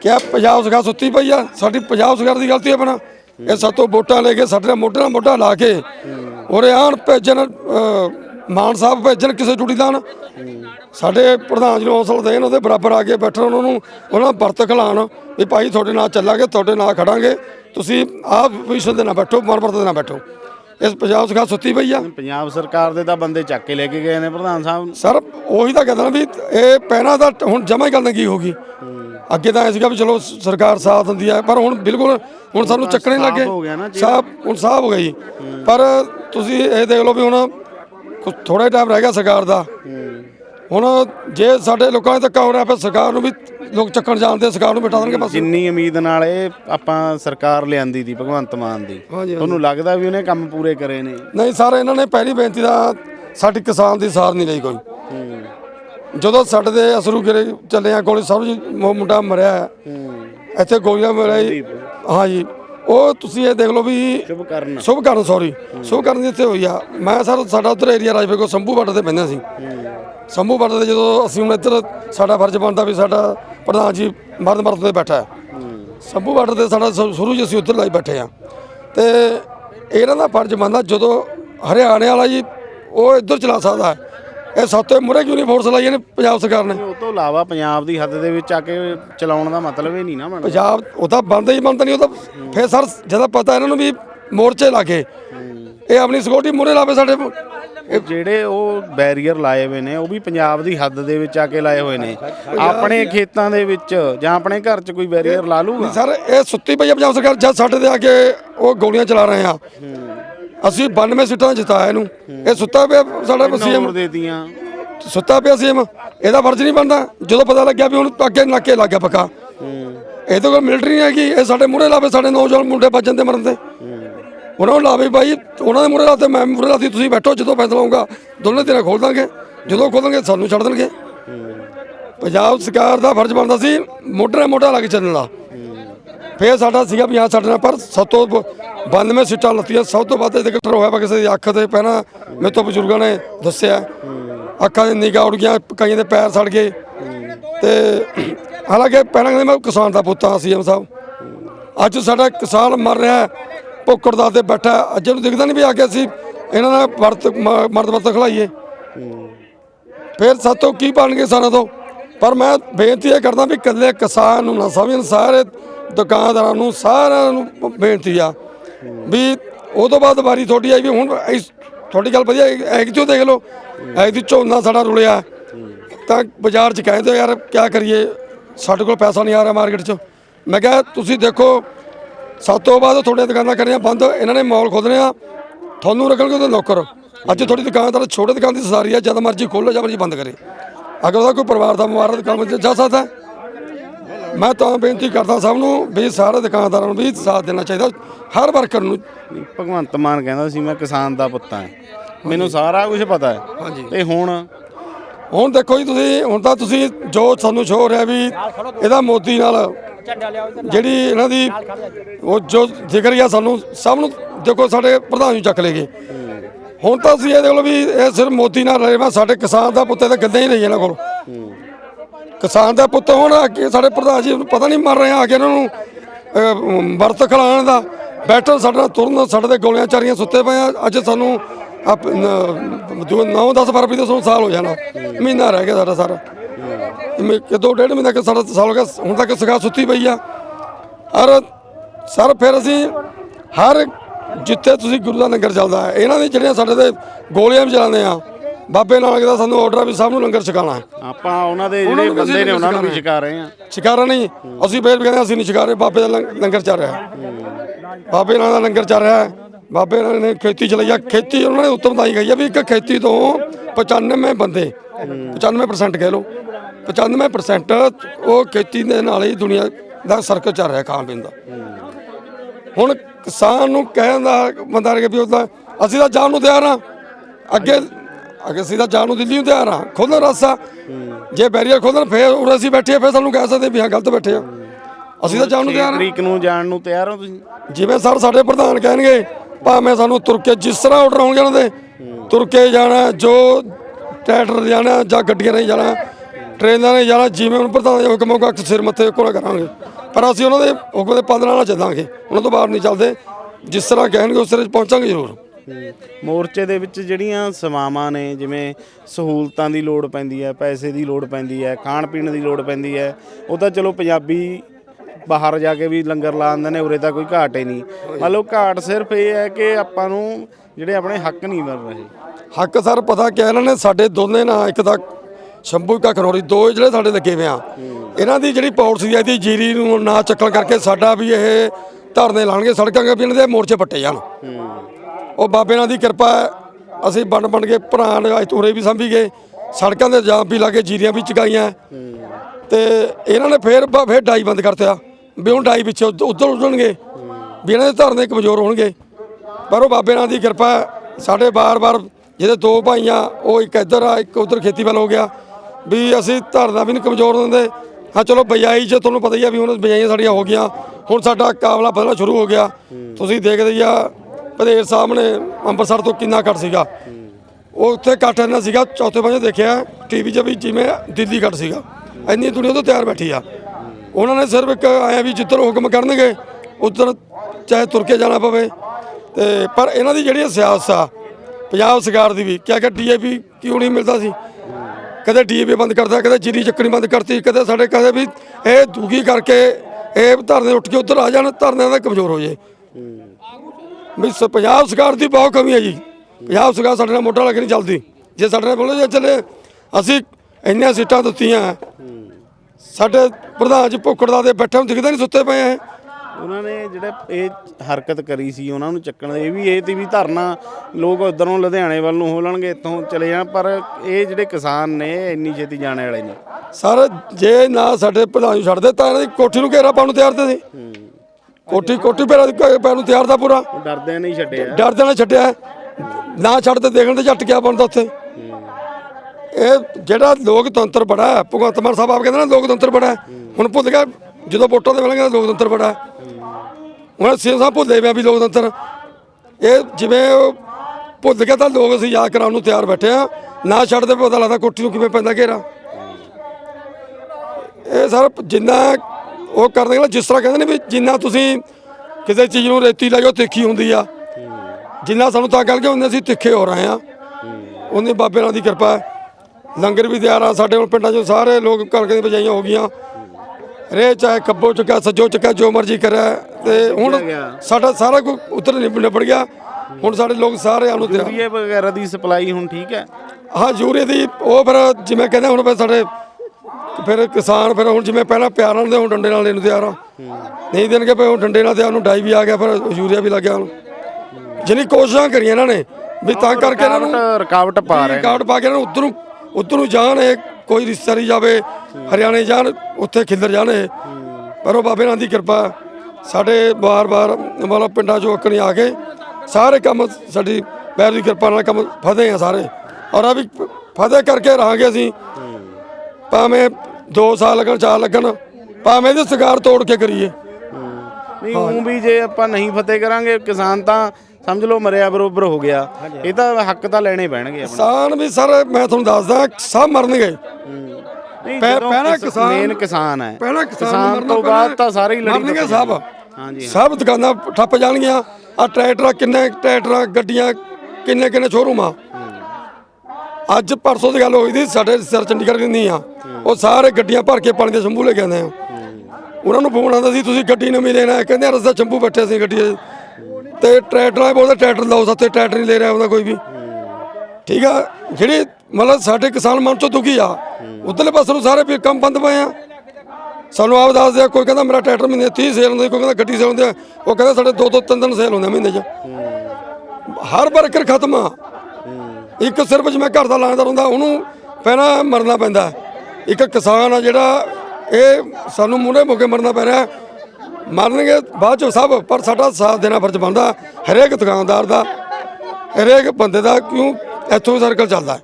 ਕਿਆ ਪੰਜਾਬ ਸਰਕਾਰ ਸੁੱਤੀ ਪਈ ਆ? ਸਾਡੀ ਪੰਜਾਬ ਸਰਕਾਰ ਦੀ ਗਲਤੀ ਹੈ ਬਣਾ ਇਹ ਸਾਤੋਂ ਵੋਟਾਂ ਲੈ ਕੇ ਸਾਡੇ ਨਾਲ ਮੋਢੇ ਨਾਲ ਮੋਢਾ ਲਾ ਕੇ ਉਰੇ ਆਣ ਭੇਜਣ ਮਾਨ ਸਾਹਿਬ ਭੇਜਣ ਕਿਸੇ ਟੁੱਟੀ ਦਾਨ ਸਾਡੇ ਪ੍ਰਧਾਨ ਜੀ ਨੂੰ ਹੌਸਲਾ ਦੇਣ ਉਹਦੇ ਬਰਾਬਰ ਆ ਕੇ ਬੈਠਣ ਉਹਨਾਂ ਨੂੰ ਉਹਨਾਂ ਵਰਤ ਖਿਲਾਣ ਵੀ ਭਾਈ ਤੁਹਾਡੇ ਨਾਲ ਚੱਲਾਂਗੇ ਤੁਹਾਡੇ ਨਾਲ ਖੜਾਂਗੇ। ਤੁਸੀਂ ਆਪ ਵਿਸ਼ਵ ਦੇ ਨਾਲ ਬੈਠੋ ਮਨ ਵਰਤ ਦੇ ਨਾਲ ਬੈਠੋ। ਇਸ ਪੰਜਾਬ ਸਰਕਾਰ ਸੁੱਤੀ ਪਈ ਆ। ਪੰਜਾਬ ਸਰਕਾਰ ਦੇ ਤਾਂ ਬੰਦੇ ਚੱਕ ਕੇ ਲੈ ਕੇ ਗਏ ਨੇ ਪ੍ਰਧਾਨ ਸਾਹਿਬ। ਸਰ ਉਹੀ ਤਾਂ ਕਹਿੰਦਾ ਵੀ ਇਹ ਪਹਿਲਾਂ ਤਾਂ ਹੁਣ ਜਮਾ ਹੀ ਗੱਲ ਨਹੀਂ ਹੋ ਗਈ। ਅੱਗੇ ਤਾਂ ਸੀਗਾ ਵੀ ਚਲੋ ਸਰਕਾਰ ਸਾਥ ਦਿੰਦੀ ਹੈ ਪਰ ਹੁਣ ਬਿਲਕੁਲ ਹੁਣ ਸਾਨੂੰ ਚੱਕਣੇ ਲੱਗੇ। ਸਾਫ਼ ਹੁਣ ਸਾਫ਼ ਹੋ ਗਿਆ ਜੀ। ਪਰ ਤੁਸੀਂ ਇਹ ਦੇਖ ਲਓ ਵੀ ਹੁਣ ਥੋੜਾ ਟਾਈਮ ਰਹਿ ਗਿਆ ਸਰਕਾਰ ਦਾ। ਹੁਣ ਜੇ ਸਾਡੇ ਲੋਕਾਂ ਨੇ ਧੱਕਾ ਹੋ ਰਿਹਾ ਫਿਰ ਸਰਕਾਰ ਨੂੰ ਵੀ ਲੋਕ ਚੱਕਣ ਜਾਣਦੇ ਸਰਕਾਰ ਨੂੰ ਬਿਠਾ ਦੇਣਗੇ ਬਸ। ਜਿੰਨੀ ਉਮੀਦ ਨਾਲ ਇਹ ਆਪਾਂ ਸਰਕਾਰ ਲਿਆਂਦੀ ਦੀ ਭਗਵੰਤ ਮਾਨ ਦੀ। ਤੁਹਾਨੂੰ ਲੱਗਦਾ ਵੀ ਉਹਨੇ ਕੰਮ ਪੂਰੇ ਕਰੇ ਨੇ? ਨਹੀਂ ਸਰ ਇਹਨਾਂ ਨੇ ਪਹਿਲੀ ਬੇਨਤੀ ਦਾ ਸਾਡੀ ਕਿਸਾਨ ਦੀ ਸਾਰ ਨਹੀਂ ਲਈ ਕੋਈ। ਜਦੋਂ ਸਾਡੇ ਦੇ ਅਸਰੂ ਗਿਰੇ ਚੱਲੇ ਆ ਗੋਲੀ ਸਾਹਿਬ ਜੀ ਮੁੰਡਾ ਮਰਿਆ ਹੈ। ਇੱਥੇ ਗੋਲੀਆਂ ਮਰਿਆ ਜੀ। ਹਾਂ ਜੀ। ਉਹ ਤੁਸੀਂ ਇਹ ਦੇਖ ਲਓ ਵੀ ਸ਼ੁਭ ਕਰਨ। ਸ਼ੁਭ ਕਰਨ ਸੌਰੀ ਸ਼ੁਭ ਕਰਨ ਦੀ ਇੱਥੇ ਹੋਈ ਆ। ਮੈਂ ਸਰ ਸਾਡਾ ਉਧਰ ਏਰੀਆ ਰਾਜਪੁਰ ਕੋ ਸੰਭੂ ਬਾਰਡਰ ਤੇ ਪੈਂਦੇ ਸੀ। ਸੰਭੂ ਬਾਰਡਰ ਤੇ ਜਦੋਂ ਅਸੀਂ ਹੁਣ ਇੱਧਰ ਸਾਡਾ ਫਰਜ਼ ਬਣਦਾ ਵੀ ਸਾਡਾ ਪ੍ਰਧਾਨ ਜੀ ਮਰਨ ਮਰਨ ਤੇ ਬੈਠਾ ਹੈ। ਸੰਭੂ ਬਾਰਡਰ ਤੇ ਸਾਡਾ ਸ਼ੁਰੂ ਜੀ ਅਸੀਂ ਉੱਧਰ ਲਾਈ ਬੈਠੇ ਆ। ਤੇ ਇਹਨਾਂ ਦਾ ਫਰਜ਼ ਬਣਦਾ ਜਦੋਂ ਹਰਿਆਣੇ ਵਾਲਾ ਜੀ ਉਹ ਇੱਧਰ ਚਲਾ ਸਕਦਾ ਹੈ। ਇਹ ਸੱਤੇ ਮੁਰੇ ਕਿਉਂ ਨਹੀਂ ਫੋਰਸ ਲਾਈ ਇਹਨੇ ਪੰਜਾਬ ਸਰਕਾਰ ਨੇ? ਉਹ ਤੋਂ ਇਲਾਵਾ ਪੰਜਾਬ ਦੀ ਹੱਦ ਦੇ ਵਿੱਚ ਆ ਕੇ ਚਲਾਉਣ ਦਾ ਮਤਲਬ ਇਹ ਨਹੀਂ ਨਾ ਬਣਦਾ। ਪੰਜਾਬ ਉਹ ਤਾਂ ਬੰਦ ਹੀ ਬੰਦ ਨਹੀਂ ਉਹ ਤਾਂ ਫਿਰ ਸਰ ਜਦੋਂ ਪਤਾ ਇਹਨਾਂ ਨੂੰ ਵੀ ਮੋਰਚੇ ਲਾਗੇ ਇਹ ਆਪਣੀ ਸਿਕਿਉਰਿਟੀ ਮੁਰੇ ਲਾਵੇ ਸਾਡੇ ਜਿਹੜੇ ਉਹ ਬੈਰੀਅਰ ਲਾਏ ਹੋਏ ਨੇ ਉਹ ਵੀ ਪੰਜਾਬ ਦੀ ਹੱਦ ਦੇ ਵਿੱਚ ਆ ਕੇ ਲਾਏ ਹੋਏ ਨੇ। ਆਪਣੇ ਖੇਤਾਂ ਦੇ ਵਿੱਚ ਜਾਂ ਆਪਣੇ ਘਰ 'ਚ ਕੋਈ ਬੈਰੀਅਰ ਲਾ ਲੂਗਾ ਸਰ ਇਹ ਸੁੱਤੀ ਪਈ ਪੰਜਾਬ ਸਰਕਾਰ ਜਦ ਸਾਡੇ ਤੇ ਆ ਕੇ ਉਹ ਗੋਲੀਆਂ ਚਲਾ ਰਹੇ ਆ। ਅਸੀਂ 92 ਸੀਟਾਂ ਜਿਤਾਇਆ ਇਹਨੂੰ। ਇਹ ਸੁੱਤਾ ਪਿਆ ਸਾਡਾ ਸੀਐਮ। ਦੇਤੀਆਂ? ਸੁੱਤਾ ਪਿਆ ਸੀਐਮ। ਇਹਦਾ ਫਰਜ਼ ਨਹੀਂ ਬਣਦਾ। ਜਦੋਂ ਪਤਾ ਲੱਗਿਆ ਵੀ ਹੁਣ ਅੱਗੇ ਨਾਕੇ ਲੱਗ ਗਿਆ ਪੱਕਾ। ਇਹ ਤਾਂ ਕੋਈ ਮਿਲਟਰੀ ਹੈਗੀ। ਇਹ ਸਾਡੇ ਮੂਹਰੇ ਲਾਵੇ ਸਾਡੇ ਨੌਜਵਾਨ ਮੁੰਡੇ ਭੱਜਣ ਤੇ ਮਰਨ ਤੇ ਉਹਨਾਂ ਨੂੰ ਲਾਵੇ ਬਾਈ ਉਹਨਾਂ ਦੇ ਮੂਹਰੇ ਲਾਤੇ ਮੈਂ ਮੂਹਰੇ ਲਾਤੀ ਤੁਸੀਂ ਬੈਠੋ ਜਦੋਂ ਫੈਸਲਾ ਹੋਊਗਾ ਦੋਨੇ ਦਿਨ ਖੋਲ ਦਾਂਗੇ। ਜਦੋਂ ਖੋਲਣਗੇ ਸਾਨੂੰ ਛੱਡ ਦੇਣਗੇ। ਪੰਜਾਬ ਸਰਕਾਰ ਦਾ ਫਰਜ਼ ਬਣਦਾ ਸੀ ਮੋਢੇ ਮੋਢਾ ਲਾ ਕੇ ਚੱਲਣ ਦਾ। ਫੇਰ ਸਾਡਾ ਸੀਗਾ ਵੀ ਹਾਂ, ਸਾਡੇ ਨਾਲ, ਪਰ ਸਭ ਤੋਂ ਬ- 92 ਸੀਟਾਂ ਲੱਤੀਆਂ। ਸਭ ਤੋਂ ਵੱਧ ਇਹਦੇ ਹੋਇਆ ਵਾ ਕਿਸੇ ਦੀ ਅੱਖ ਤੇ ਪਹਿਲਾਂ ਮੇਰੇ ਤੋਂ ਬਜ਼ੁਰਗਾਂ ਨੇ ਦੱਸਿਆ। ਅੱਖਾਂ ਦੀ ਨਿਗਾਹ ਉੱਡ ਗਿਆ ਕਈਆਂ ਦੇ ਪੈਰ ਸੜ ਗਏ। ਤੇ ਹਾਲਾਂਕਿ ਪਹਿਲਾਂ ਕਹਿੰਦੇ ਮੈਂ ਕਿਸਾਨ ਦਾ ਪੁੱਤ ਹਾਂ, ਸੀਐਮ ਸਾਹਿਬ। ਅੱਜ ਸਾਡਾ ਕਿਸਾਨ ਮਰ ਰਿਹਾ, ਭੁੱਖੜ ਦਾ ਤੇ ਬੈਠਾ। ਅੱਜ ਨੂੰ ਦਿਖਦਾ ਨਹੀਂ ਵੀ ਆ ਕੇ ਅਸੀਂ ਇਹਨਾਂ ਨਾਲ ਵਰਤ, ਮ- ਮਰਦ ਵਰਤ ਖਲਾਈਏ। ਫਿਰ ਸਾਤੋਂ ਕੀ ਬਣ ਗਏ ਸਾਰਾ ਤੋਂ? ਪਰ ਮੈਂ ਬੇਨਤੀ ਇਹ ਕਰਦਾ ਵੀ ਇਕੱਲੇ ਕਿਸਾਨ ਨੂੰ ਨਾ ਸਮਝਣ, ਸਾਰੇ ਦੁਕਾਨਦਾਰਾਂ ਨੂੰ, ਸਾਰਿਆਂ ਨੂੰ ਬੇਨਤੀ ਆ ਵੀ ਉਹ ਤੋਂ ਬਾਅਦ ਵਾਰੀ ਤੁਹਾਡੀ ਆਈ ਵੀ ਹੁਣ ਇਸ- ਤੁਹਾਡੀ ਗੱਲ ਵਧੀਆ ਐਗ ਚੋਂ ਦੇਖ ਲਓ ਐਗ ਦੀ ਝੋਨਾ ਸਾਡਾ ਰੁਲਿਆ। ਤਾਂ ਬਾਜ਼ਾਰ 'ਚ ਕਹਿੰਦੇ ਯਾਰ ਕੀ ਕਰੀਏ, ਸਾਡੇ ਕੋਲ ਪੈਸਾ ਨਹੀਂ ਆ ਰਿਹਾ ਮਾਰਕੀਟ 'ਚ। ਮੈਂ ਕਿਹਾ ਤੁਸੀਂ ਦੇਖੋ, ਸਭ ਤੋਂ ਬਾਅਦ ਤੁਹਾਡੀਆਂ ਦੁਕਾਨਾਂ ਕਰਨੀਆਂ ਬੰਦ, ਇਹਨਾਂ ਨੇ ਮਾਲ ਖੋਦਣੇ ਆ, ਤੁਹਾਨੂੰ ਰੱਖਣਗੇ ਉਹਦੇ ਨੌਕਰ ਅੱਜ ਤੁਹਾਡੀ ਦੁਕਾਨਦਾਰ ਛੋਟੇ ਦੁਕਾਨ ਦੀ ਸਸਾਰੀ ਆ, ਜਦ ਮਰਜ਼ੀ ਖੋਲੋ ਜਾਂ ਮਰਜ਼ੀ ਬੰਦ ਕਰੇ। ਅਗਰ ਉਹਦਾ ਕੋਈ ਪਰਿਵਾਰ ਦਾ ਮੁਬਾਰਕ ਦੁਕਾਨ ਵਿੱਚ ਜਾ ਸਕਦਾ ਹੈ। ਮੈਂ ਤਾਂ ਬੇਨਤੀ ਕਰਦਾ ਸਭ ਨੂੰ ਵੀ ਸਾਰੇ ਦੁਕਾਨਦਾਰਾਂ ਨੂੰ ਵੀ ਸਾਥ ਦੇਣਾ ਚਾਹੀਦਾ ਹਰ ਵਰਕਰ ਨੂੰ ਭਗਵੰਤ ਮਾਨ ਕਹਿੰਦਾ ਸੀ ਮੈਂ ਕਿਸਾਨ ਦਾ ਪੁੱਤ ਹਾਂ ਮੈਨੂੰ ਸਾਰਾ ਕੁਝ ਪਤਾ ਹੈ। ਤੇ ਹੁਣ ਹੁਣ ਦੇਖੋ ਜੀ ਤੁਸੀਂ ਹੁਣ ਤਾਂ ਤੁਸੀਂ ਜੋ ਸਾਨੂੰ ਸ਼ੋਅ ਹੋ ਰਿਹਾ ਵੀ ਇਹਦਾ ਮੋਦੀ ਨਾਲ ਜਿਹੜੀ ਇਹਨਾਂ ਦੀ ਉਹ ਜੋ ਜ਼ਿਕਰ ਗਿਆ ਸਾਨੂੰ ਸਭ ਨੂੰ ਦੇਖੋ ਸਾਡੇ ਪ੍ਰਧਾਨ ਜੀ ਚੱਕ ਲੇਗੇ ਹੁਣ ਤਾਂ ਅਸੀਂ ਇਹਦੇ ਕੋਲ ਵੀ, ਇਹ ਸਿਰਫ ਮੋਦੀ ਨਾਲ ਰਹੇ ਵਾ, ਸਾਡੇ ਕਿਸਾਨ ਦਾ ਪੁੱਤ ਤਾਂ ਗੱਦਾਂ ਹੀ ਰਹੀ ਇਹਨਾਂ ਕੋਲ। ਕਿਸਾਨ ਦਾ ਪੁੱਤ ਹੋਣ ਅੱਗੇ ਸਾਡੇ ਪ੍ਰਧਾਨ ਜੀ ਨੂੰ ਪਤਾ ਨਹੀਂ ਮਰ ਰਹੇ ਆ ਕੇ ਇਹਨਾਂ ਨੂੰ ਵਰਤ ਖਿਲਾਉਣ ਦਾ। ਬੈਠੋ ਸਾਡੇ ਨਾਲ ਤੁਰਨ, ਸਾਡੇ ਤੇ ਗੋਲੀਆਂ ਚਾਰੀਆਂ ਸੁੱਤੇ ਪਏ ਆ। ਅੱਜ ਸਾਨੂੰ 9 10 ਫਰਵਰੀ ਤੋਂ ਸਾਨੂੰ ਸਾਲ ਹੋ ਜਾਣਾ। ਮਹੀਨਾ ਰਹਿ ਗਿਆ ਸਾਡਾ ਸਾਰਾ। ਮੈਂ, ਦੋ ਡੇਢ ਮਹੀਨਾ ਕਿ ਸਾਡਾ ਸਾਲ ਹੋ ਗਿਆ, ਹੁਣ ਤੱਕ ਸਗਾ ਸੁੱਤੀ ਪਈ ਆ। ਔਰ ਸਰ, ਫਿਰ ਅਸੀਂ ਹਰ ਜਿੱਥੇ ਤੁਸੀਂ ਗੁਰੂ ਦਾ ਲੰਗਰ ਚੱਲਦਾ ਹੈ ਇਹਨਾਂ ਦੀ ਜਿਹੜੀਆਂ ਸਾਡੇ ਤੇ ਗੋਲੀਆਂ ਵੀ ਚਲਾਉਂਦੇ ਆ ਬਾਬੇ ਨਾਨਕ ਦਾ ਸਾਨੂੰ ਆਰਡਰ ਆ ਵੀ ਸਭ ਨੂੰ ਲੰਗਰ ਛਕਾਉਣਾ ਹੈ ਆਪਾਂ ਉਹਨਾਂ ਦੇ ਜਿਹੜੇ ਨੂੰ ਬੰਦੇ ਨੇ ਉਹਨਾਂ ਨੂੰ ਵੀ ਸਿਖਾ ਰਹੇ ਆ ਸ਼ਿਕਾਰਾ ਨਹੀਂ ਅਸੀਂ ਫੇਰ ਵੀ ਕਹਿੰਦੇ ਅਸੀਂ ਨਹੀਂ ਸ਼ਿਕਾਰੇ ਬਾਬੇ ਦਾ ਲੰਗ- ਲੰਗਰ ਚੱਲ ਰਿਹਾ। ਬਾਬੇ ਨਾਲ ਦਾ ਲੰਗਰ ਚੱਲ ਰਿਹਾ। ਬਾਬੇ ਨਾਲ ਨੇ ਖੇਤੀ ਚਲਾਈ ਆ ਖੇਤੀ ਉਹਨਾਂ ਨੇ ਉੱਤਮ ਦਾਈ ਗਈ ਆ ਵੀ ਇੱਕ ਖੇਤੀ ਤੋਂ 95 ਬੰਦੇ 95% ਕਹਿ ਲਓ 95% ਉਹ ਖੇਤੀ ਦੇ ਨਾਲ ਹੀ ਦੁਨੀਆ ਦਾ ਸਰਕਲ ਚੱਲ ਰਿਹਾ ਖਾਣ ਪੀਣ ਦਾ ਹੁਣ ਕਿਸਾਨ ਨੂੰ ਕਹਿਣ ਦਾ ਬੰਦਾ ਰਹੇ ਵੀ ਉਹਦਾ ਅਸੀਂ ਤਾਂ ਜਾਣ ਨੂੰ ਤਿਆਰ ਹਾਂ। ਅੱਗੇ ਅੱਗੇ ਅਸੀਂ ਤਾਂ ਜਾਣ ਨੂੰ ਦਿੱਲੀ ਨੂੰ ਤਿਆਰ ਹਾਂ। ਖੋਲ੍ਹਣ ਰਸਤਾ। ਜੇ ਬੈਰੀਅਰ ਖੋਲ੍ਹਣ ਫੇਰ ਉਰੇ ਅਸੀਂ ਬੈਠੇ ਫੇਰ ਸਾਨੂੰ ਕਹਿ ਸਕਦੇ ਵੀ ਹਾਂ ਗਲਤ ਬੈਠੇ ਆ ਅਸੀਂ ਤਾਂ ਜਾਣ ਨੂੰ 6 ਤਿਆਰ ਤਰੀਕ ਨੂੰ ਜਾਣ ਨੂੰ ਤਿਆਰ ਹੋ ਤੁਸੀਂ? ਜਿਵੇਂ ਸਰ ਸਾਡੇ ਪ੍ਰਧਾਨ ਕਹਿਣਗੇ ਭਾਵੇਂ ਸਾਨੂੰ ਤੁਰ ਕੇ ਜਿਸ ਤਰ੍ਹਾਂ ਆਰਡਰ ਹੋਣਗੇ ਉਹਨਾਂ ਦੇ ਤੁਰ ਕੇ ਜਾਣਾ ਜੋ ਟਰੈਕਟਰ ਜਾਣਾ ਜਾਂ ਗੱਡੀਆਂ ਨਹੀਂ ਜਾਣਾ ਟ੍ਰੇਨਾਂ ਨੇ ਜਾਣਾ ਜਿਵੇਂ ਹੁਣ ਪ੍ਰਧਾਨ ਦੇ ਹੁਕਮ ਹੋਗਾ ਸਿਰ ਮੱਥੇ ਕੋਲ ਕਰਾਂਗੇ। ਪਰ ਅਸੀਂ ਉਹਨਾਂ ਦੇ ਹੁਕਮ ਦੇ ਪਾਲਣਾ ਨਾਲ ਚੱਲਾਂਗੇ। ਉਹਨਾਂ ਤੋਂ ਬਾਹਰ ਨਹੀਂ ਚੱਲਦੇ। ਜਿਸ ਤਰ੍ਹਾਂ ਕਹਿਣਗੇ ਉਸ ਤਰ੍ਹਾਂ ਪਹੁੰਚਾਂਗੇ ਜ਼ਰੂਰ। ਮੋਰਚੇ ਦੇ ਵਿੱਚ ਜਿਹੜੀਆਂ ਸੇਵਾਵਾਂ ਨੇ ਜਿਵੇਂ ਸਹੂਲਤਾਂ ਦੀ ਲੋੜ ਪੈਂਦੀ ਹੈ ਪੈਸੇ ਦੀ ਲੋੜ ਪੈਂਦੀ ਹੈ ਖਾਣ ਪੀਣ ਦੀ ਲੋੜ ਪੈਂਦੀ ਹੈ ਉਹ ਤਾਂ ਚਲੋ ਪੰਜਾਬੀ ਬਾਹਰ ਜਾ ਕੇ ਵੀ ਲੰਗਰ ਲਾਉਂਦੇ ਨੇ ਉਰੇ ਤਾਂ ਕੋਈ ਘਾਟ ਹੀ ਨਹੀਂ। ਮੰਨ ਲਓ ਘਾਟ ਸਿਰਫ ਇਹ ਹੈ ਕਿ ਆਪਾਂ ਨੂੰ ਜਿਹੜੇ ਆਪਣੇ ਹੱਕ ਨਹੀਂ ਮਿਲ ਰਹੇ। ਹੱਕ ਸਰ ਪਤਾ ਕਿਆ ਇਹਨਾਂ ਨੇ ਸਾਡੇ ਦੋਨੇ ਨਾ ਇੱਕ ਤਾਂ ਸ਼ੰਭੂ ਕਾ ਖਨੌਰੀ ਦੋ ਜਿਹੜੇ ਸਾਡੇ ਲੱਗੇ ਹੋਏ ਆ। ਇਹਨਾਂ ਦੀ ਜਿਹੜੀ ਪਾਲਿਸੀ ਹੈ ਇਹਦੀ ਜੀਰੀ ਨੂੰ ਨਾ ਚੱਕਣ ਕਰਕੇ ਸਾਡਾ ਵੀ ਇਹ ਧਰਨੇ ਲਾਣਗੇ ਸੜਕਾਂ 'ਤੇ ਵੀ ਇਹਨਾਂ ਦੇ ਮੋਰਚੇ ਪੱਟੇ ਜਾਣ। ਉਹ ਬਾਬੇ ਨਾਲ ਦੀ ਕਿਰਪਾ ਹੈ ਅਸੀਂ ਬਣ ਬਣ ਕੇ ਭਰਾ ਨੇ ਅੱਜ ਤੋਰੇ ਵੀ ਸੰਭੀ ਗਏ। ਸੜਕਾਂ ਦੇ ਜਾਮ ਵੀ ਲਾ ਕੇ ਜੀਰੀਆਂ ਵੀ ਚਗਾਈਆਂ ਤੇ ਇਹਨਾਂ ਨੇ ਫੇਰ ਫੇਰ ਡਾਈ ਬੰਦ ਕਰਤਿਆ ਵੀ ਹੁਣ ਡਾਈ ਪਿੱਛੇ ਉੱਧ- ਉੱਧਰ ਉੱਡਣਗੇ। ਵੀ ਇਹਨਾਂ ਦੇ ਧਰਨੇ ਕਮਜ਼ੋਰ ਹੋਣਗੇ। ਪਰ ਉਹ ਬਾਬੇ ਨਾਲ ਦੀ ਕਿਰਪਾ ਸਾਡੇ ਬਾਰ-ਬਾਰ ਜਿਹਦੇ ਦੋ ਭਾਈਆਂ ਉਹ ਇੱਕ ਇੱਧਰ ਆ ਇੱਕ ਉੱਧਰ ਖੇਤੀ ਵੱਲ ਹੋ ਗਿਆ। ਵੀ ਅਸੀਂ ਧਰਨਾ ਵੀ ਨਹੀਂ ਕਮਜ਼ੋਰ ਹੁੰਦੇ ਹਾਂ, ਚਲੋ ਬਜਾਈ 'ਚ ਤੁਹਾਨੂੰ ਪਤਾ ਹੀ ਆ ਵੀ ਹੁਣ ਬਜਾਈਆਂ ਸਾਡੀਆਂ ਹੋ ਗਈਆਂ। ਹੁਣ ਸਾਡਾ ਕਾਬਲਾ ਬਦਲਣਾ ਸ਼ੁਰੂ ਹੋ ਗਿਆ। ਤੁਸੀਂ ਦੇਖਦੇ ਹੀ ਆ ਵਧੇਰ ਸਾਹਿਬ ਨੇ ਅੰਮ੍ਰਿਤਸਰ ਤੋਂ ਕਿੰਨਾ ਕੱਟ ਸੀਗਾ। ਉਹ ਉੱਥੇ ਕੱਟ ਇੰਨਾ ਸੀਗਾ, ਚੌਥੇ ਪੰਜੇ ਦੇਖਿਆ ਟੀਵੀ 'ਚ ਵੀ ਜਿਵੇਂ ਦਿੱਲੀ ਕੱਟ ਸੀਗਾ। ਇੰਨੀ ਦੁਨੀਆ ਤੋਂ ਤਿਆਰ ਬੈਠੀ ਆ। ਉਹਨਾਂ ਨੇ ਸਿਰਫ ਇੱਕ ਆਇਆ ਵੀ ਜਿੱਧਰ ਹੁਕਮ ਕਰਨਗੇ, ਉੱਧਰ ਚਾਹੇ ਤੁਰ ਕੇ ਜਾਣਾ ਪਵੇ। ਤੇ ਪਰ ਇਹਨਾਂ ਦੀ ਜਿਹੜੀ ਸਿਆਸਤ ਆ, ਪੰਜਾਬ ਸਰਕਾਰ ਦੀ ਵੀ, ਕਿਆ ਕਿ ਡੀਏਪੀ ਕਿਉਂ ਨਹੀਂ ਮਿਲਦਾ ਸੀ? ਕਦੇ ਡੀਏਪੀ ਬੰਦ ਕਰਦਾ, ਕਦੇ ਜੀਰੀ ਚੱਕਣੀ ਬੰਦ ਕਰਤੀ, ਕਦੇ ਸਾਡੇ ਕਦੇ ਵੀ ਇਹ ਦੁਖੀ ਕਰਕੇ ਇਹ ਧਰਨੇ ਉੱਠ ਕੇ ਉੱਧਰ ਆ ਜਾਣ, ਧਰਨਿਆਂ ਦਾ ਕਮਜ਼ੋਰ ਹੋ ਜੇ। ਵੀ ਸ- ਪੰਜਾਬ ਸਰਕਾਰ ਦੀ ਬਹੁਤ ਕਮੀ ਹੈ ਜੀ। ਪੰਜਾਬ ਸਰਕਾਰ ਸਾਡੇ ਨਾਲ ਮੋਢਾ ਲਾ ਕੇ ਨਹੀਂ ਚੱਲਦੀ? ਜੇ ਸਾਡੇ ਨਾਲ ਬੋਲੇ, ਜੇ ਚੱਲੇ, ਅਸੀਂ ਇੰਨੀਆਂ ਸੀਟਾਂ ਦਿੱਤੀਆਂ। ਸਾਡੇ ਪ੍ਰਧਾਨ ਜੀ ਭੁੱਖੜ ਦਾ ਦੇ ਬੈਠੇ ਨੂੰ ਦਿਖਦੇ ਨਹੀਂ ਸੁੱਤੇ ਪਏ ਐ ਉਹਨਾਂ ਨੇ ਜਿਹੜੇ ਇਹ ਹਰਕਤ ਕਰੀ ਸੀ ਉਹਨਾਂ ਨੂੰ ਚੱਕਣ ਦੇ ਇਹ ਵੀ ਇਹ ਤੀ ਵੀ ਧਰਨਾ ਲੋਕ ਉਧਰੋਂ ਲੁਧਿਆਣੇ ਵੱਲ ਨੂੰ ਹੋਲਣਗੇ ਇੱਥੋਂ ਚਲੇ ਜਾਣ ਪਰ ਇਹ ਜਿਹੜੇ ਕਿਸਾਨ ਨੇ ਇਹ ਇੰਨੀ ਛੇਤੀ ਜਾਣੇ ਵਾਲੇ ਨਹੀਂ। ਸਰ ਜੇ ਨਾ ਸਾਡੇ ਪ੍ਰਧਾਨ ਨੂੰ ਛੱਡਦੇ ਤਾਂ ਇਹਨਾਂ ਦੀ ਕੋਠੀ ਨੂੰ ਘੇਰਾ ਪਾਉਣ ਨੂੰ ਤਿਆਰ ਤੇ ਸੀ। ਕੋਠੀ ਕੋਠੀ ਪੇਰਾ ਦੀ ਪੈਰ ਨੂੰ ਤਿਆਰ ਦਾ ਪੂਰਾ। ਉਹ ਡਰਦਿਆਂ ਨਹੀਂ ਛੱਡਿਆ। ਡਰਦੇ ਨਾਲ ਛੱਡਿਆ। ਨਾ ਛੱਡਦੇ ਦੇਖਣ ਤੇ ਝੱਟ ਗਿਆ ਬਣਦਾ ਉੱਥੇ। ਇਹ ਜਿਹੜਾ ਲੋਕਤੰਤਰ ਬੜਾ ਹੈ ਭਗਵੰਤ ਮਾਨ ਸਾਹਿਬ ਆਪ ਕਹਿੰਦੇ ਨਾ ਲੋਕਤੰਤਰ ਬੜਾ ਹੁਣ ਭੁੱਲ ਗਿਆ ਜਦੋਂ ਵੋਟਾਂ ਦੇ ਵੇਲੇ ਲੋਕਤੰਤਰ ਬੜਾ। ਹੁਣ ਸਿੰਘ ਸਾਹਿਬ ਭੁੱਲੇ ਪਿਆ ਵੀ ਲੋਕਤੰਤਰ। ਇਹ ਜਿਵੇਂ ਭੁੱਲ ਗਿਆ ਤਾਂ ਲੋਕ ਅਸੀਂ ਯਾਦ ਕਰਾਉਣ ਨੂੰ ਤਿਆਰ ਬੈਠੇ ਆ। ਨਾ ਛੱਡਦੇ ਪਤਾ ਲੱਗਦਾ ਕੋਠੀ ਨੂੰ ਕਿਵੇਂ ਪੈਂਦਾ ਘੇਰਾ। ਇਹ ਸਰ ਜਿੰਨਾ ਉਹ ਕਰਦੇ ਨੇ ਜਿਸ ਤਰ੍ਹਾਂ ਕਹਿੰਦੇ ਨੇ ਵੀ ਜਿੰਨਾ ਤੁਸੀਂ ਕਿਸੇ ਚੀਜ਼ ਨੂੰ ਰੇਤੀ ਲਾਇਓ, ਤਿੱਖੀ ਹੁੰਦੀ ਆ। ਜਿੰਨਾ ਸਾਨੂੰ ਤਾਂ ਕਰਕੇ ਹੁੰਦੇ ਅਸੀਂ ਤਿੱਖੇ ਹੋ ਰਹੇ ਆ। ਉਹਨੇ ਬਾਬੇ ਨਾਲ ਦੀ ਕਿਰਪਾ। ਹੈ ਲੰਗਰ ਵੀ ਤਿਆਰ ਆ, ਸਾਡੇ ਹੁਣ ਪਿੰਡਾਂ 'ਚੋਂ ਸਾਰੇ ਲੋਕ ਘਰ ਦੀਆਂ ਬਜਾਈਆਂ ਹੋ ਗਈਆਂ। ਰੇ ਚਾਹੇ ਕੱਬੋ ਚੁੱਕਾ ਸੱਜੋ ਚੁੱਕਾ ਜੋ ਮਰਜ਼ੀ ਕਰਿਆ ਤੇ ਹੁਣ ਸਾਡਾ ਸਾਰਾ ਕੁਝ ਉੱਤਰ ਨਿਬੜ ਗਿਆ। ਹੁਣ ਸਾਡੇ ਲੋਕ ਸਾਰੇ ਆਨੂੰ ਤਿਆਰ ਯੂਰੀਏ ਵਗੈਰਾ ਦੀ ਸਪਲਾਈ ਹੁਣ ਠੀਕ ਹੈ? ਹਾਂ ਯੂਰੀਏ ਦੀ ਉਹ ਫਿਰ ਜਿਵੇਂ ਕਹਿੰਦੇ ਹੁਣ ਫਿਰ ਸਾਡੇ ਫਿਰ ਕਿਸਾਨ ਫਿਰ ਹੁਣ ਜਿਵੇਂ ਪਹਿਲਾਂ ਪਿਆਰ ਨਾਲ ਦੇ ਹੁਣ ਡੰਡੇ ਨਾਲ ਲੈਣ ਨੂੰ ਤਿਆਰ ਆ। ਨਹੀਂ ਦੇਣਗੇ ਫਿਰ ਹੁਣ ਡੰਡੇ ਨਾਲ ਤੇ ਉਹਨੂੰ ਡਾਈ ਵੀ ਆ ਗਿਆ ਫਿਰ ਯੂਰੀਆ ਵੀ ਲੱਗਿਆ ਹੁਣ। ਜਿੰਨੀ ਕੋਸ਼ਿਸ਼ਾਂ ਕਰੀਆਂ ਇਹਨਾਂ ਨੇ ਵੀ ਤਾਂ ਕਰਕੇ ਇਹਨਾਂ ਨੂੰ ਰੁਕਾਵਟ ਰੁਕਾਵਟ ਪਾ ਰਹੇ ਨੇ। ਕਾਰਡ ਪਾ ਕੇ ਇਹਨਾਂ ਨੂੰ ਉਧਰ ਨੂੰ ਉਧਰ ਨੂੰ ਜਾਣ ਇਹ ਕੋਈ ਰਿਸ਼ਤੇਦਾਰੀ ਜਾਵੇ, ਹਰਿਆਣੇ ਜਾਣ, ਉੱਥੇ ਖਿੱਲਰ ਜਾਣ ਇਹ। ਪਰ ਉਹ ਬਾਬੇ ਨਾਲ ਦੀ ਕਿਰਪਾ, ਸਾਡੇ ਬਾਰ-ਬਾਰ ਮਤਲਬ ਪਿੰਡਾਂ ਚੋਂ ਅੱਕਣੀ ਆ ਕੇ ਸਾਰੇ ਕੰਮ ਸਾਡੀ ਬੈਰ ਦੀ ਕਿਰਪਾ ਨਾਲ ਕੰਮ ਫਤਿਹ ਆ ਸਾਰੇ। ਔਰ ਆ ਵੀ ਫਤਿਹ ਕਰਕੇ ਰਹਾਂਗੇ ਅਸੀਂ। ਭਾਵੇਂ 2 ਸਾਲ ਲੱਗਣ 4 ਲੱਗਣ, ਭਾਵੇਂ ਇਹਦੀ ਸਰਕਾਰ ਤੋੜ ਕੇ ਕਰੀਏ। ਨਹੀਂ ਉਹ ਵੀ ਜੇ ਆਪਾਂ ਨਹੀਂ ਫਤਿਹ ਕਰਾਂਗੇ ਕਿਸਾਨ ਤਾਂ ਸਮਝ ਲਓ ਮਰਿਆ ਬਰੋਬਰ ਹੋ ਗਿਆ। ਇਹ ਤਾਂ ਹੱਕ ਤਾਂ ਲੈਣੇ ਪੈਣਗੇ ਆਪਣੇ। ਕਿਸਾਨ ਵੀ ਸਰ ਮੈਂ ਤੁਹਾਨੂੰ ਦੱਸਦਾ ਸਭ ਮਰਨਗੇ। ਨਹੀਂ ਜਦੋਂ ਪਹਿਲਾਂ ਕਿਸਾਨ- ਮੇਨ ਕਿਸਾਨ ਹੈ। ਪਹਿਲਾਂ ਕਿਸਾਨ ਤੋਂ ਬਾਅਦ ਤਾਂ ਸਾਰੇ ਹੀ ਲੜੀ ਮਰਨਗੇ ਸਭ। ਹਾਂਜੀ ਸਭ ਦੁਕਾਨਾਂ ਠੱਪ ਜਾਣਗੀਆਂ। ਆ ਟਰੈਕਟਰ ਕਿੰਨੇ ਟਰੈਕਟਰਾਂ ਗੱਡੀਆਂ ਕਿੰਨੇ ਕਿੰਨੇ ਸ਼ੋਰੂਮ ਆ? ਅੱਜ ਪਰਸੋਂ ਦੀ ਗੱਲ ਹੋਈ ਸੀ ਸਾਡੇ ਸਰ ਚੰਡੀਗੜ੍ਹ ਦੀ ਨਹੀਂ ਆ ਉਹ ਸਾਰੇ ਗੱਡੀਆਂ ਭਰ ਕੇ ਪਾਣੀ ਦੇ ਸ਼ੰਭੂ ਲੈ ਕੇ ਆਉਂਦੇ ਆ। ਉਹਨਾਂ ਨੂੰ ਫੋਨ ਆਉਂਦਾ ਸੀ ਤੁਸੀਂ ਗੱਡੀ ਨਵੀਂ ਲੈਣਾ ਕਹਿੰਦੇ ਰਸਤਾ ਸ਼ੰਭੂ ਬੈਠੇ ਸੀ ਗੱਡੀ। ਤੇ ਟਰੈਕਟਰਾਂ ਬੋਲਦੇ ਟਰੈਕਟਰ ਲਾਓ, ਸਾਥੇ ਟਰੈਕਟਰ ਨਹੀਂ ਲੈ ਰਿਹਾ ਉਹਦਾ ਕੋਈ ਵੀ। ਠੀਕ ਆ? ਜਿਹੜੇ ਮਤਲਬ ਸਾਡੇ ਕਿਸਾਨ ਮਨ ਚੋਂ ਦੁਖੀ ਆ, ਉਧਰਲੇ ਪਾਸੇ ਨੂੰ ਸਾਰੇ ਵੀ ਕੰਮ ਬੰਦ ਪਏ ਆ। ਸਾਨੂੰ ਆਪ ਦੱਸਦੇ ਆ ਕੋਈ ਕਹਿੰਦਾ ਮੇਰਾ ਟਰੈਕਟਰ ਮਹੀਨੇ 30 ਸੇਲ ਹੁੰਦੇ, ਕੋਈ ਕਹਿੰਦਾ ਗੱਡੀ ਸੇਲ ਹੁੰਦੇ ਆ, ਉਹ ਕਹਿੰਦਾ ਸਾਡੇ ਦੋ ਦੋ ਤਿੰਨ ਤਿੰਨ ਸੇਲ ਹੁੰਦੇ ਆ ਮਹੀਨੇ 'ਚ। ਹਰ ਵਰਕਰ ਖਤਮ ਆ। ਇੱਕ ਸਿਰਫ ਜਿਵੇਂ ਘਰ ਦਾ ਲਾਣੇਦਾਰ ਹੁੰਦਾ, ਉਹਨੂੰ ਪਹਿਲਾਂ ਮਰਨਾ ਪੈਂਦਾ। ਇੱਕ ਕਿਸਾਨ ਆ ਜਿਹੜਾ, ਇਹ ਸਾਨੂੰ ਮੂਹਰੇ ਮੁਕੇ ਮਰਨਾ ਪੈ ਰਿਹਾ। ਮਰਨਗੇ ਬਾਅਦ ਚੋਂ ਸਭ ਪਰ ਸਾਡਾ ਸਾਥ ਦੇਣਾ ਫਰਜ਼ ਬਣਦਾ ਹਰੇਕ ਦੁਕਾਨਦਾਰ ਦਾ ਹਰੇਕ ਬੰਦੇ ਦਾ ਕਿਉਂ ਇੱਥੋਂ ਸਰਕਲ ਚੱਲਦਾ ਹੈ।